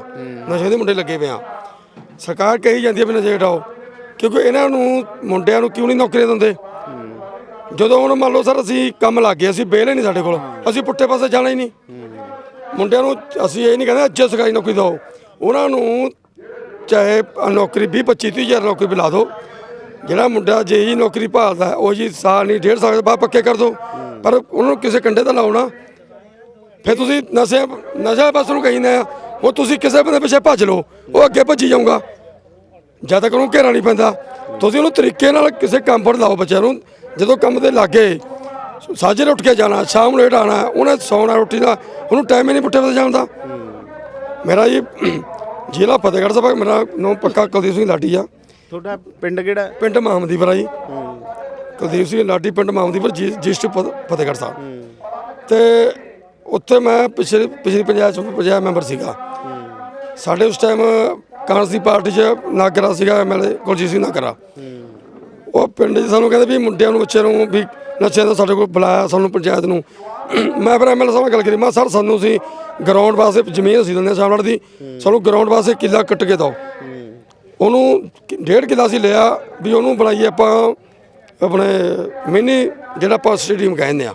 ਨਸ਼ੇ ਦੇ ਮੁੰਡੇ ਲੱਗੇ ਪਏ ਆ। ਸਰਕਾਰ ਕਹੀ ਜਾਂਦੀ ਆ ਵੀ ਨਸ਼ੇ ਹਟਾਓ ਕਿਉਂਕਿ ਇਹਨਾਂ ਨੂੰ ਮੁੰਡਿਆਂ ਨੂੰ ਕਿਉਂ ਨਹੀਂ ਨੌਕਰੀਆਂ ਦਿੰਦੇ? ਜਦੋਂ ਹੁਣ ਮੰਨ ਲਓ ਸਰ ਅਸੀਂ ਕੰਮ ਲੱਗ ਗਏ ਅਸੀਂ ਵਿਹਲੇ ਨਹੀਂ ਸਾਡੇ ਕੋਲ ਅਸੀਂ ਪੁੱਠੇ ਪਾਸੇ ਜਾਣਾ ਹੀ ਨਹੀਂ। ਮੁੰਡਿਆਂ ਨੂੰ ਅਸੀਂ ਇਹ ਨਹੀਂ ਕਹਿੰਦੇ ਅੱਜੇ ਸਰਕਾਰੀ ਨੌਕਰੀ ਦਿਓ। ਉਹਨਾਂ ਨੂੰ ਚਾਹੇ ਨੌਕਰੀ 20 25 ਤੀਹ ਹਜ਼ਾਰ ਨੌਕਰੀ ਵੀ ਲਾ ਦਿਓ। ਜਿਹੜਾ ਮੁੰਡਾ ਜੇ ਹੀ ਨੌਕਰੀ ਭਾਲਦਾ ਉਹ ਜੀ ਸਾਲ ਨਹੀਂ ਡੇਢ ਸਾਲ ਬਾਅਦ ਪੱਕੇ ਕਰ ਦਿਓ। ਪਰ ਉਹਨੂੰ ਕਿਸੇ ਕੰਡੇ ਤਾਂ ਲਾਉਣਾ ਫਿਰ ਤੁਸੀਂ ਨਸ਼ੇ ਨਸ਼ਾ ਬਸ ਨੂੰ ਕਹਿੰਦੇ ਆ ਉਹ ਤੁਸੀਂ ਕਿਸੇ ਬੰਦੇ ਪਿੱਛੇ ਭੱਜ ਲਓ ਉਹ ਅੱਗੇ ਭੱਜੀ ਜਾਊਗਾ। ਜਦ ਤੱਕ ਉਹਨੂੰ ਘੇਰਾ ਨਹੀਂ ਪੈਂਦਾ। ਤੁਸੀਂ ਉਹਨੂੰ ਤਰੀਕੇ ਨਾਲ ਕਿਸੇ ਕੰਮ ਪਰ ਲਾਓ ਬੱਚਿਆਂ ਨੂੰ। ਜਦੋਂ ਕੰਮ ਦੇ ਲਾਗੇ ਸਾਜਰੇ ਉੱਠ ਕੇ ਜਾਣਾ ਸ਼ਾਮ ਨੂੰ ਲੇਟ ਆਣਾ ਉਹਨੇ ਸੌਣਾ ਰੋਟੀ ਦਾ ਉਹਨੂੰ ਟਾਈਮ ਹੀ ਨਹੀਂ ਪੁੱਠੇ ਪਾਸੇ ਜਾਣ ਦਾ। ਮੇਰਾ ਜੀ ਜ਼ਿਲ੍ਹਾ ਫਤਿਹਗੜ੍ਹ ਸਾਹਿਬ ਮੇਰਾ ਨਾਮ ਪੱਕਾ ਕੁਲਦੀਪ ਸਿੰਘ ਲਾਡੀ ਆ। ਤੁਹਾਡਾ ਪਿੰਡ ਕਿਹੜਾ? ਪਿੰਡ ਮਾਮਦੀਪੁਰਾ ਜੀ। ਕੁਲਦੀਪ ਸਿੰਘ ਲਾਡੀ ਪਿੰਡ ਮਾਮਦੀਪੁਰ ਜਿਸਟ ਫਤਿਹਗੜ੍ਹ ਸਾਹਿਬ। ਤੇ ਉੱਥੇ ਮੈਂ ਪਿਛਲੇ ਪਿਛਲੀ ਪੰਚਾਇਤ ਚ ਪੰਚਾਇਤ ਮੈਂਬਰ ਸੀਗਾ। ਸਾਡੇ ਉਸ ਟਾਈਮ ਕਾਂਗਰਸ ਪਾਰਟੀ 'ਚ ਨਾਗਰਾ ਸੀਗਾ ਐਮਐਲਏ ਕੁਲਜੀਤ ਸਿੰਘ ਨਾਗਰਾ। ਉਹ ਪਿੰਡ 'ਚ ਸਾਨੂੰ ਕਹਿੰਦੇ ਵੀ ਮੁੰਡਿਆਂ ਨੂੰ ਬੱਚਿਆਂ ਨੂੰ ਵੀ ਨਸ਼ਿਆਂ ਦਾ ਸਾਡੇ ਕੋਲ ਬੁਲਾਇਆ ਸਾਨੂੰ ਪੰਚਾਇਤ ਨੂੰ। ਮੈਂ ਫਿਰ ਐਮਐਲਏ ਸਾਹਿਬ ਨਾਲ ਗੱਲ ਕਰੀ, ਮੈਂ ਸਰ, ਸਾਨੂੰ ਸੀ ਗਰਾਊਂਡ ਵਾਸਤੇ ਜ਼ਮੀਨ ਅਸੀਂ ਦਿੰਦੇ ਸ਼ਾਮਲੜ ਦੀ। ਸਾਨੂੰ ਗਰਾਊਂਡ ਵਾਸਤੇ ਕਿੱਲਾ ਕੱਟ ਕੇ ਦਿਓ। ਉਹਨੂੰ ਡੇਢ ਕਿੱਲਾ ਸੀ ਲਿਆ ਵੀ ਉਹਨੂੰ ਬਣਾਈਏ ਆਪਾਂ ਆਪਣੇ ਮਿੰਨੀ ਜਿਹੜਾ ਆਪਾਂ ਸਟੇਡੀਅਮ ਕਹਿੰਦੇ ਆ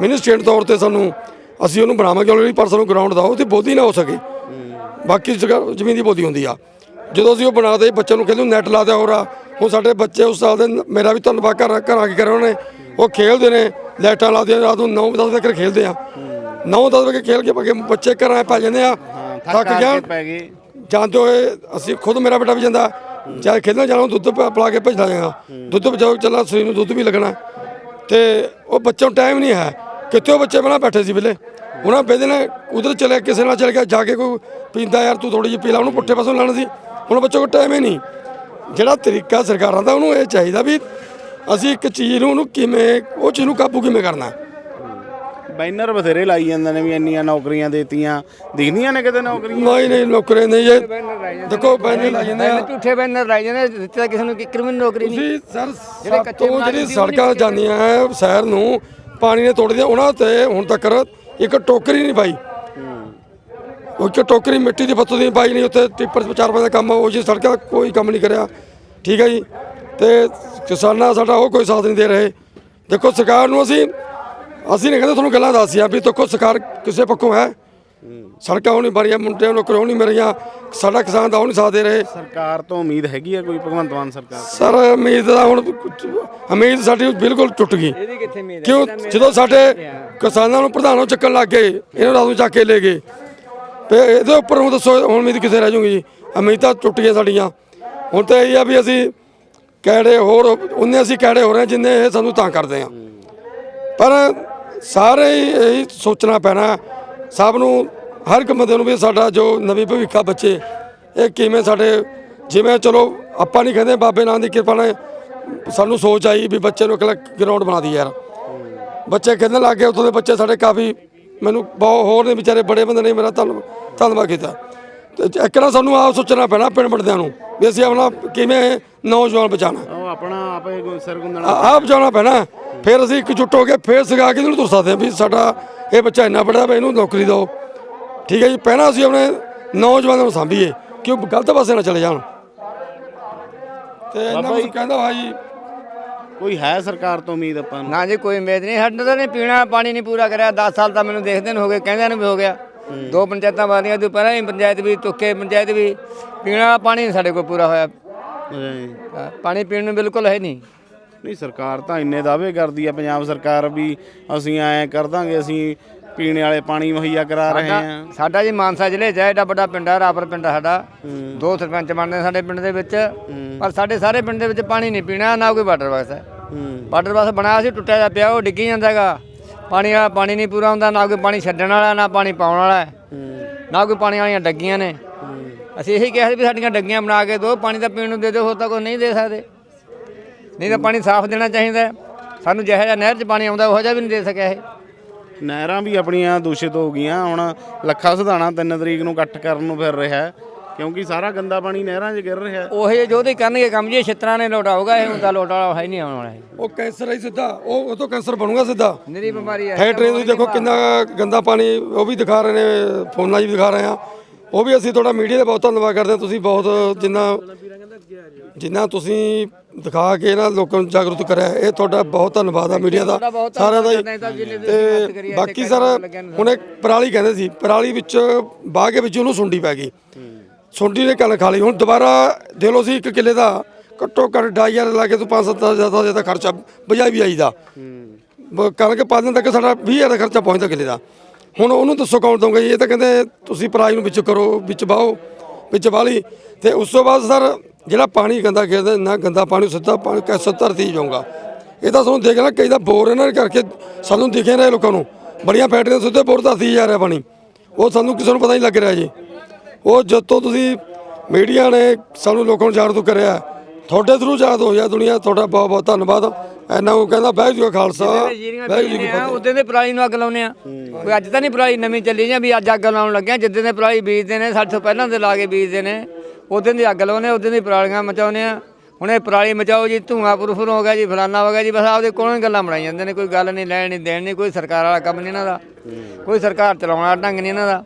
ਮਿੰਨੀ ਸਟੇਡੀਅਮ ਤੌਰ ਤੇ ਸਾਨੂੰ ਅਸੀਂ ਉਹਨੂੰ ਬਣਾਵਾਂਗੇ ਆਲਰੇਡੀ ਪਰ ਸਾਨੂੰ ਗਰਾਊਂਡ ਦਿਓ ਤੇ ਬੋਧੀ ਨਾ ਹੋ ਸਕੇ। ਬਾਕੀ ਜਗ੍ਹਾ ਜ਼ਮੀਨ ਦੀ ਬੋਧੀ ਹੁੰਦੀ ਆ। ਜਦੋਂ ਅਸੀਂ ਉਹ ਬਣਾਦੇ ਬੱਚਿਆਂ ਨੂੰ ਕਹਿੰਦੇ, ਨੈਟ ਲਾ ਦਿਆ ਹੋਰ ਆ। ਹੁਣ ਸਾਡੇ ਬੱਚੇ ਉਸ ਸਾਲ ਦੇ ਮੇਰਾ ਵੀ ਧੰਨਵਾਦ ਘਰ ਘਰ ਕੇ ਕਰਿਆ ਉਹਨੇ। ਉਹ ਖੇਡਦੇ ਨੇ ਲਾਈਟਾਂ ਲਾਉਂਦੇ ਰਾਤ ਨੂੰ 9 10 ਵਜੇ ਤੱਕ ਖੇਡਦੇ ਆ। 9 10 ਵਜੇ ਖੇਲ ਕੇ ਬਾਕੀ ਬੱਚੇ ਘਰਾਂ ਪੈ ਜਾਂਦੇ ਆ। ਥੱਕ ਗਿਆ ਜਾਂਦੇ ਹੋਏ ਅਸੀਂ ਖੁਦ ਮੇਰਾ ਬੇਟਾ ਵੀ ਜਾਂਦਾ। ਜਦ ਖੇਡਣ ਜਾਣਾ ਦੁੱਧ ਪਿਲਾ ਕੇ ਭੇਜਦਾ ਜਾਂਗਾ ਦੁੱਧ ਪਜਾਓ ਚੱਲਾਂ ਸਰੀਰ ਨੂੰ ਦੁੱਧ ਵੀ ਲੱਗਣਾ। ਤੇ ਉਹ ਬੱਚਿਆਂ ਨੂੰ ਟਾਈਮ ਨਹੀਂ ਹੈ। ਕਿੱਥੇ ਉਹ ਬੱਚੇ ਬਣਾ ਬੈਠੇ ਸੀ ਵੇਲੇ ਉਹਨਾਂ ਬੇਦੇ ਨੇ ਉਧਰ ਚਲੇ ਕਿਸੇ ਨਾਲ ਚਲ ਗਿਆ ਜਾ ਕੇ ਕੋਈ ਪੀਂਦਾ ਯਾਰ ਤੂੰ ਥੋੜੀ ਜਿਹੀ ਪੀ ਲਾ ਉਹਨੂੰ ਪੁੱਠੇ ਪਾਸੋਂ ਲਾਣ ਸੀ। ਹੁਣ ਬੱਚੇ ਕੋਲ ਟਾਈਮ ਹੀ ਨਹੀਂ। ਜਿਹੜਾ ਤਰੀਕਾ ਸਰਕਾਰਾਂ ਦਾ ਉਹਨੂੰ ਇਹ ਚਾਹੀਦਾ ਵੀ ਅਸੀਂ ਇੱਕ ਚੀਜ਼ ਨੂੰ ਉਹਨੂੰ ਕਿਵੇਂ ਉਹ ਚੀਜ਼ ਨੂੰ ਕਾਬੂ ਕਿਵੇਂ ਕਰਨਾ ਬੈਨਰ ਬਥੇਰੇ ਲਾਈ ਜਾਂਦੇ ਨੇ ਵੀ ਇੰਨੀਆਂ ਨੌਕਰੀਆਂ ਦੇਤੀਆਂ। ਦਿਖਦੀਆਂ ਨੇ ਕਿਤੇ ਨੌਕਰੀਆਂ? ਨਹੀਂ ਨਹੀਂ ਨੌਕਰੀ ਨਹੀਂ ਜੇ। ਦੇਖੋ ਬੈਨਰ ਲਾ ਜਾਂਦੇ ਆ। ਝੂਠੇ ਬੈਨਰ ਲਾਈ ਜਾਂਦੇ ਦਿੱਤੇ ਤਾਂ ਕਿਸੇ ਨੂੰ ਵੀ ਨੌਕਰੀ ਨਹੀਂ। ਤੁਸੀਂ ਸਰ ਜਿਹੜੇ ਕੱਚੇ ਜਿਹੜੀ ਸੜਕਾਂ ਜਾਂਦੀਆਂ ਸ਼ਹਿਰ ਨੂੰ ਪਾਣੀ ਨੇ ਤੋੜਦੀਆਂ ਉਹਨਾਂ ਤੇ ਹੁਣ ਤੱਕ ਇੱਕ ਟੋਕਰੀ ਨਹੀਂ ਪਾਈ। ਉਹ ਇੱਕ ਟੋਕਰੀ ਮਿੱਟੀ ਦੀ ਫੱਤੋ ਦੀ ਪਾਈ ਨਹੀਂ ਉੱਥੇ ਟਿੱਪਰ ਚਾਰ ਪੰਜ ਦਾ ਕੰਮ ਉਹ ਜੀ ਸੜਕਾਂ ਦਾ ਕੋਈ ਕੰਮ ਨਹੀਂ ਕਰਿਆ। ਠੀਕ ਹੈ ਜੀ? ਤੇ ਕਿਸਾਨਾਂ ਸਾਡਾ ਉਹ ਕੋਈ ਸਾਥ ਨਹੀਂ ਦੇ ਰਹੇ। ਦੇਖੋ ਸਰਕਾਰ ਨੂੰ ਅਸੀਂ ਅਸੀਂ ਨਹੀਂ ਕਹਿੰਦੇ ਤੁਹਾਨੂੰ ਗੱਲਾਂ ਦੱਸੀਆਂ ਵੀ ਦੇਖੋ ਸਰਕਾਰ ਕਿਸੇ ਪੱਖੋਂ ਹੈ। ਸੜਕਾਂ ਉਹ ਨਹੀਂ ਬਣੀਆਂ ਮੁੰਡਿਆਂ ਨੂੰ ਨਹੀਂ ਮਿਲੀਆਂ ਸਾਡਾ ਕਿਸਾਨ ਦਾ ਉਹ ਨਹੀਂ ਸਾਥ ਦੇ ਰਹੇ। ਸਰਕਾਰ ਤੋਂ ਉਮੀਦ ਹੈਗੀ ਆ ਕੋਈ ਭਗਵੰਤ ਮਾਨ ਸਰਕਾਰ? ਸਰ ਉਮੀਦ ਦਾ ਹੁਣ ਉਮੀਦ ਸਾਡੀ ਬਿਲਕੁਲ ਟੁੱਟ ਗਈ। ਕਿਉਂ? ਜਦੋਂ ਸਾਡੇ ਕਿਸਾਨਾਂ ਨੂੰ ਪ੍ਰਧਾਨੋਂ ਚੱਕਣ ਲੱਗ ਗਏ ਇਹਨਾਂ ਨੂੰ ਚੱਕ ਕੇ ਲੈ ਗਏ। ਤੇ ਇਹਦੇ ਉੱਪਰ ਹੁਣ ਦੱਸੋ, ਹੁਣ ਉਮੀਦ ਕਿੱਥੇ ਰਹਿ ਜੂਗੀ ਜੀ? ਉਮੀਦ ਟੁੱਟ ਗਈਆਂ ਸਾਡੀਆਂ। ਹੁਣ ਤਾਂ ਇਹ ਆ ਵੀ ਅਸੀਂ ਕਿਹੜੇ ਹੋਰ, ਉਹਨੇ ਅਸੀਂ ਕਿਹੜੇ ਹੋ ਰਹੇ ਹਾਂ ਜਿੰਨੇ ਇਹ ਸਾਨੂੰ ਤਾਂ ਕਰਦੇ ਆ ਪਰ ਸਾਰੇ ਹੀ ਇਹੀ ਸੋਚਣਾ ਪੈਣਾ, ਸਭ ਨੂੰ, ਹਰ ਇੱਕ ਬੰਦੇ ਨੂੰ ਵੀ ਸਾਡਾ ਜੋ ਨਵੀਂ ਭਵਿੱਖਾ ਬੱਚੇ, ਇਹ ਕਿਵੇਂ ਸਾਡੇ, ਜਿਵੇਂ ਚਲੋ ਆਪਾਂ ਨਹੀਂ ਕਹਿੰਦੇ ਬਾਬੇ ਨਾਨਕ ਦੀ ਕਿਰਪਾ ਨਾਲ ਸਾਨੂੰ ਸੋਚ ਆਈ ਵੀ ਬੱਚੇ ਨੂੰ ਇਕੱਲਾ ਗਰਾਊਂਡ ਬਣਾ ਦੀ ਯਾਰ। ਬੱਚੇ ਖੇਡਣ ਲੱਗ ਗਏ, ਉੱਥੋਂ ਦੇ ਬੱਚੇ ਸਾਡੇ ਕਾਫੀ ਮੈਨੂੰ ਬਹੁਤ ਹੋਰ ਨੇ ਵਿਚਾਰੇ ਬੜੇ ਬੰਦੇ ਨੇ ਮੇਰਾ ਧੰਨ ਧੰਨਵਾਦ ਕੀਤਾ। ਤੇ ਇੱਕ ਨਾ ਸਾਨੂੰ ਆਪ ਸੋਚਣਾ ਪੈਣਾ ਪਿੰਡ ਬੰਦਿਆਂ ਨੂੰ ਵੀ ਅਸੀਂ ਆਪਣਾ ਕਿਵੇਂ ਨੌਜਵਾਨ ਬਚਾਉਣਾ। ਉਹ ਆਪਣਾ ਆਪੇ ਕੋਈ ਸਿਰ ਗੁੰਦਣਾ। ਆ- ਆਪ ਜਾਣਾ ਪੈਣਾ। ਫਿਰ ਅਸੀਂ ਇਕਜੁੱਟ ਹੋ ਕੇ ਫਿਰ ਸਿਖਾ ਕੇ ਇਹਨੂੰ ਤੁਰ ਸਕਦੇ ਹਾਂ ਵੀ ਸਾਡਾ ਇਹ ਬੱਚਾ ਇੰਨਾ ਬੜਾ ਵੀ ਇਹਨੂੰ ਨੌਕਰੀ ਦਿਓ। ਠੀਕ ਹੈ ਜੀ ਪਹਿਲਾਂ ਅਸੀਂ ਆਪਣੇ ਨੌਜਵਾਨਾਂ ਨੂੰ ਸਾਂਭੀਏ ਕਿ ਉਹ ਗਲਤ ਪਾਸੇ ਨਾ ਚਲੇ ਜਾਣ। ਤੇ ਇਹਨਾਂ ਨੂੰ ਕਹਿੰਦਾ ਭਾਈ ਕੋਈ ਹੈ ਸਰਕਾਰ ਤੋਂ ਉਮੀਦ ਆਪਾਂ ਨੂੰ? ਨਾ ਜੀ ਕੋਈ ਉਮੀਦ ਨਹੀਂ। ਸਾਡੇ ਤਾਂ ਨੇ ਪੀਣਾ ਪਾਣੀ ਨਹੀਂ ਪੂਰਾ ਕਰਿਆ। 10 ਸਾਲ ਤਾਂ ਮੈਨੂੰ ਦੇਖਦੇ ਨੂੰ ਹੋ ਗਏ ਕਹਿੰਦਿਆਂ ਨੂੰ ਵੀ ਹੋ ਗਿਆ। ਦੋ ਪੰਚਾਇਤਾਂ ਵਾਲੀਆਂ ਤੋਂ ਪਹਿਲਾਂ ਹੀ ਪੰਚਾਇਤ ਵੀ ਤੁੱਕੇ ਪੰਚਾਇਤ ਵੀ। ਪੀਣਾ ਪਾਣੀ ਨਹੀਂ ਸਾਡੇ ਕੋਲ ਪੂਰਾ ਹੋਇਆ। ਹਾਂ, ਪਾਣੀ ਪੀਣ ਨੂੰ ਬਿਲਕੁਲ ਹੈ ਨਹੀਂ। ਨਹੀਂ ਸਰਕਾਰ ਤਾਂ ਇੰਨੇ ਦਾਅਵੇ ਕਰਦੀ ਆ ਪੰਜਾਬ ਸਰਕਾਰ ਵੀ ਅਸੀਂ ਐ ਕਰ ਦਾਂਗੇ ਅਸੀਂ ਪੀਣੇ ਵਾਲੇ ਪਾਣੀ ਮੁਹੱਈਆ ਕਰਾ ਰਹੇ ਆ ਸਾਡਾ ਜੀ ਮਾਨਸਾ ਜ਼ਿਲ੍ਹੇ 'ਚ ਹੈ ਏਡਾ ਵੱਡਾ ਪਿੰਡ ਹੈ ਰਾਪਰ ਪਿੰਡ ਹੈ ਸਾਡਾ। ਦੋ ਸਰਪੰਚ ਬਣਦੇ ਸਾਡੇ ਪਿੰਡ ਦੇ ਵਿੱਚ। ਪਰ ਸਾਡੇ ਸਾਰੇ ਪਿੰਡ ਦੇ ਵਿੱਚ ਪਾਣੀ ਨਹੀਂ ਪੀਣਾ ਨਾ ਕੋਈ ਵਾਟਰ ਬਾਕਸ ਹੈ। ਵਾਟਰ ਬਾਕਸ ਬਣਾਇਆ ਸੀ ਟੁੱਟਿਆ ਜਾ ਪਿਆ ਉਹ ਡਿੱਗੀ ਜਾਂਦਾ ਹੈਗਾ। ਪਾਣੀ ਵਾਲਾ ਪਾਣੀ ਨਹੀਂ ਪੂਰਾ ਹੁੰਦਾ ਨਾ ਕੋਈ ਪਾਣੀ ਛੱਡਣ ਵਾਲਾ ਨਾ ਪਾਣੀ ਪਾਉਣ ਵਾਲਾ ਹੈ। ਨਾ ਕੋਈ ਪਾਣੀ ਵਾਲੀਆਂ ਡੱਗੀਆਂ ਨੇ। ਅਸੀਂ ਇਹੀ ਕਿਹਾ ਸੀ ਵੀ ਸਾਡੀਆਂ ਡੱਗੀਆਂ ਬਣਾ ਕੇ ਦਿਓ ਪਾਣੀ ਤਾਂ ਪੀਣ ਨੂੰ ਦੇ ਦਿਓ ਹੋਰ ਤਾਂ ਕੁਛ ਨਹੀਂ ਦੇ ਸਕਦੇ। ਨਹੀਂ ਤਾਂ ਪਾਣੀ ਸਾਫ਼ ਦੇਣਾ ਚਾਹੀਦਾ ਹੈ। ਸਾਨੂੰ ਜਿਹੋ ਜਿਹਾ ਨਹਿਰ 'ਚ ਪਾਣੀ ਆਉਂਦਾ ਉਹੋ ਜਿਹਾ ਵੀ ਨਹੀਂ ਦੇ ਸਕਿਆ ਇਹ। ਨਹਿਰਾਂ ਵੀ ਆਪਣੀਆਂ ਦੂਸ਼ਿਤ ਹੋ ਗਈਆਂ। ਹੁਣ ਲੱਖਾ ਸਿਧਾਣਾ 3 ਤਰੀਕ ਨੂੰ ਇਕੱਠ ਕਰਨ ਨੂੰ ਫਿਰ ਰਿਹਾ ਹੈ, ਕਿਉਂਕਿ ਸਾਰਾ ਗੰਦਾ ਪਾਣੀ ਨਹਿਰਾਂ 'ਚ ਗਿਰ ਰਿਹਾ ਹੈ। ਉਹ ਜਿਹੇ ਜੋ ਦੇ ਕਰਨਗੇ ਕੰਮ ਜੀ ਛਿੱਤਰਾਂ ਨੇ ਲੋਟਾਊਗਾ ਇਹ ਹੁੰਦਾ ਲੋਟਾ ਵਾਲਾ ਹੈ ਨਹੀਂ ਆਉਣ ਵਾਲਾ ਇਹ। ਉਹ ਕੈਂਸਰ ਹੀ ਸਿੱਧਾ ਉਹ ਉਹ ਤੋਂ ਕੈਂਸਰ ਬਣੂਗਾ ਸਿੱਧਾ। ਨਿਰੀ ਬਿਮਾਰੀ ਹੈ। ਫੈਕਟਰੀ ਤੁਸੀਂ ਦੇਖੋ ਕਿੰਨਾ ਗੰਦਾ ਪਾਣੀ ਉਹ ਵੀ ਦਿਖਾ ਰਹੇ ਨੇ ਫੋਨਾਂ 'ਚ ਵੀ ਦਿਖਾ ਰਹੇ ਆ ਉਹ ਵੀ ਅਸੀਂ ਤੁਹਾਡਾ ਮੀਡੀਆ ਦਾ ਬਹੁਤ ਧੰਨਵਾਦ ਕਰਦੇ ਹਾਂ। ਤੁਸੀਂ ਬਹੁਤ ਜਿੰਨਾ ਜਿੰਨਾ ਤੁਸੀਂ ਦਿਖਾ ਕੇ ਨਾ ਲੋਕਾਂ ਨੂੰ ਜਾਗਰੂਕ ਕਰਿਆ ਇਹ ਤੁਹਾਡਾ ਬਹੁਤ ਧੰਨਵਾਦ ਆ ਮੀਡੀਆ ਦਾ। ਸਾਰਿਆਂ ਦਾ ਹਾਂ ਤੇ ਬਾਕੀ ਸਰ ਹੁਣ ਇੱਕ ਪਰਾਲੀ ਕਹਿੰਦੇ ਸੀ ਪਰਾਲੀ ਵਿੱਚ ਬਾਗ ਦੇ ਵਿੱਚ ਉਹਨੂੰ ਸੁੰਡੀ ਪੈ ਗਈ। ਸੁੰਡੀ ਨੇ ਕੰਨ ਖਾ ਲਈ। ਹੁਣ ਦੁਬਾਰਾ ਦੇ ਲਓ ਸੀ ਇੱਕ ਕਿੱਲੇ ਦਾ ਘੱਟੋ ਘੱਟ ਢਾਈ ਹਜ਼ਾਰ ਲਾ ਕੇ ਤੋਂ 5-7 ਜ਼ਿਆਦਾ ਜ਼ਿਆਦਾ ਖਰਚਾ ਬਜਾਈ ਵੀ ਆਈਦਾ ਬ- ਕਣਕ ਪਾ ਦਿਨ ਤੱਕ ਸਾਡਾ 20000 ਦਾ ਖਰਚਾ ਪਹੁੰਚਦਾ ਕਿੱਲੇ ਦਾ। ਹੁਣ ਉਹਨੂੰ ਦੱਸੋ ਕੌਣ ਦਊਗਾ ਜੀ। ਇਹ ਤਾਂ ਕਹਿੰਦੇ ਤੁਸੀਂ ਪਰਾਲੀ ਨੂੰ ਵਿੱਚ ਕਰੋ, ਵਿੱਚ ਬਾਹੋ ਵਿੱਚ ਵਾਲੀ ਤੇ ਉਸ ਤੋਂ ਬਾਅਦ ਸਰ, ਜਿਹੜਾ ਪਾਣੀ ਗੰਦਾ ਖੇਡਦਾ, ਨਾ ਗੰਦਾ ਪਾਣੀ, ਸਿੱਧਾ ਪਾਣੀ ਕੈਸੇ ਧਰਤੀ 'ਚ ਜਾਊਗਾ ਇਹ ਤਾਂ ਤੁਹਾਨੂੰ ਦੇਖਣਾ ਕਈ ਦਾ ਬੋਰ ਇਹਨਾਂ ਕਰਕੇ ਸਾਨੂੰ ਦਿਖੇ ਰਹੇ ਲੋਕਾਂ ਨੂੰ। ਬੜੀਆਂ ਫੈਕਟਰੀਆਂ ਸਿੱਧੇ ਬੋਰ ਧਰਤੀ ਜਾ ਰਿਹਾ ਪਾਣੀ। ਉਹ ਸਾਨੂੰ ਕਿਸੇ ਨੂੰ ਪਤਾ ਨਹੀਂ ਲੱਗ ਰਿਹਾ ਜੀ। ਉਹ ਜਦੋਂ ਤੋਂ ਤੁਸੀਂ ਮੀਡੀਆ ਨੇ ਸਾਨੂੰ ਲੋਕਾਂ ਨੂੰ ਜਾਗਰੂਕ ਕਰਿਆ, ਤੁਹਾਡੇ ਥਰੂ ਜਾਗਰੂਕ ਹੋਇਆ ਦੁਨੀਆ, ਤੁਹਾਡਾ ਬਹੁਤ ਬਹੁਤ ਧੰਨਵਾਦ। ਐਨਾ ਉਹ ਕਹਿੰਦਾ ਵਾਹਿਗੁਰੂ ਜੀ ਕਾ ਖਾਲਸਾ ਵਾਹਿਗੁਰੂ ਜੀ ਉਦੋਂ ਦੇ ਪਰਾਲੀ ਨੂੰ ਅੱਗ ਲਾਉਨੇ ਆ। ਕੋਈ ਅੱਜ ਤਾਂ ਨਹੀਂ ਪਰਾਲੀ ਨਵੀਂ ਚੱਲੀ ਜਾਂ ਵੀ ਅੱਜ ਅੱਗ ਲਾਉਣ ਲੱਗਿਆ ਜਿੱਦਾਂ ਦੇ ਪਰਾਲੀ ਬੀਜਦੇ ਨੇ ਸਾਡੇ ਤੋਂ ਪਹਿਲਾਂ ਦੇ ਲਾ ਕੇ ਬੀਜਦੇ ਨੇ ਉਦੋਂ ਦੀ ਅੱਗ ਲਾਉਨੇ ਉਦੋਂ ਦੀ ਪਰਾਲੀਆਂ ਮਚਾਉਨੇ ਆ। ਹੁਣ ਇਹ ਪਰਾਲੀ ਮਚਾਓ ਜੀ ਧੂਆਂ ਪੁਰਫੁਰ ਹੋ ਗਿਆ ਜੀ ਫਲਾਨਾ ਹੋ ਗਿਆ ਜੀ ਬਸ ਆਪਦੇ ਕੋਲੋਂ ਹੀ ਗੱਲਾਂ ਬਣਾਈ ਜਾਂਦੇ ਨੇ ਕੋਈ ਗੱਲ ਨਹੀਂ ਲੈਣ ਨਹੀਂ ਦੇਣ ਨਹੀਂ ਕੋਈ ਸਰਕਾਰ ਵਾਲਾ ਕੰਮ ਨਹੀਂ ਇਹਨਾਂ ਦਾ। ਕੋਈ ਸਰਕਾਰ ਚਲਾਉਣ ਵਾਲਾ ਢੰਗ ਨਹੀਂ ਇਹਨਾਂ ਦਾ।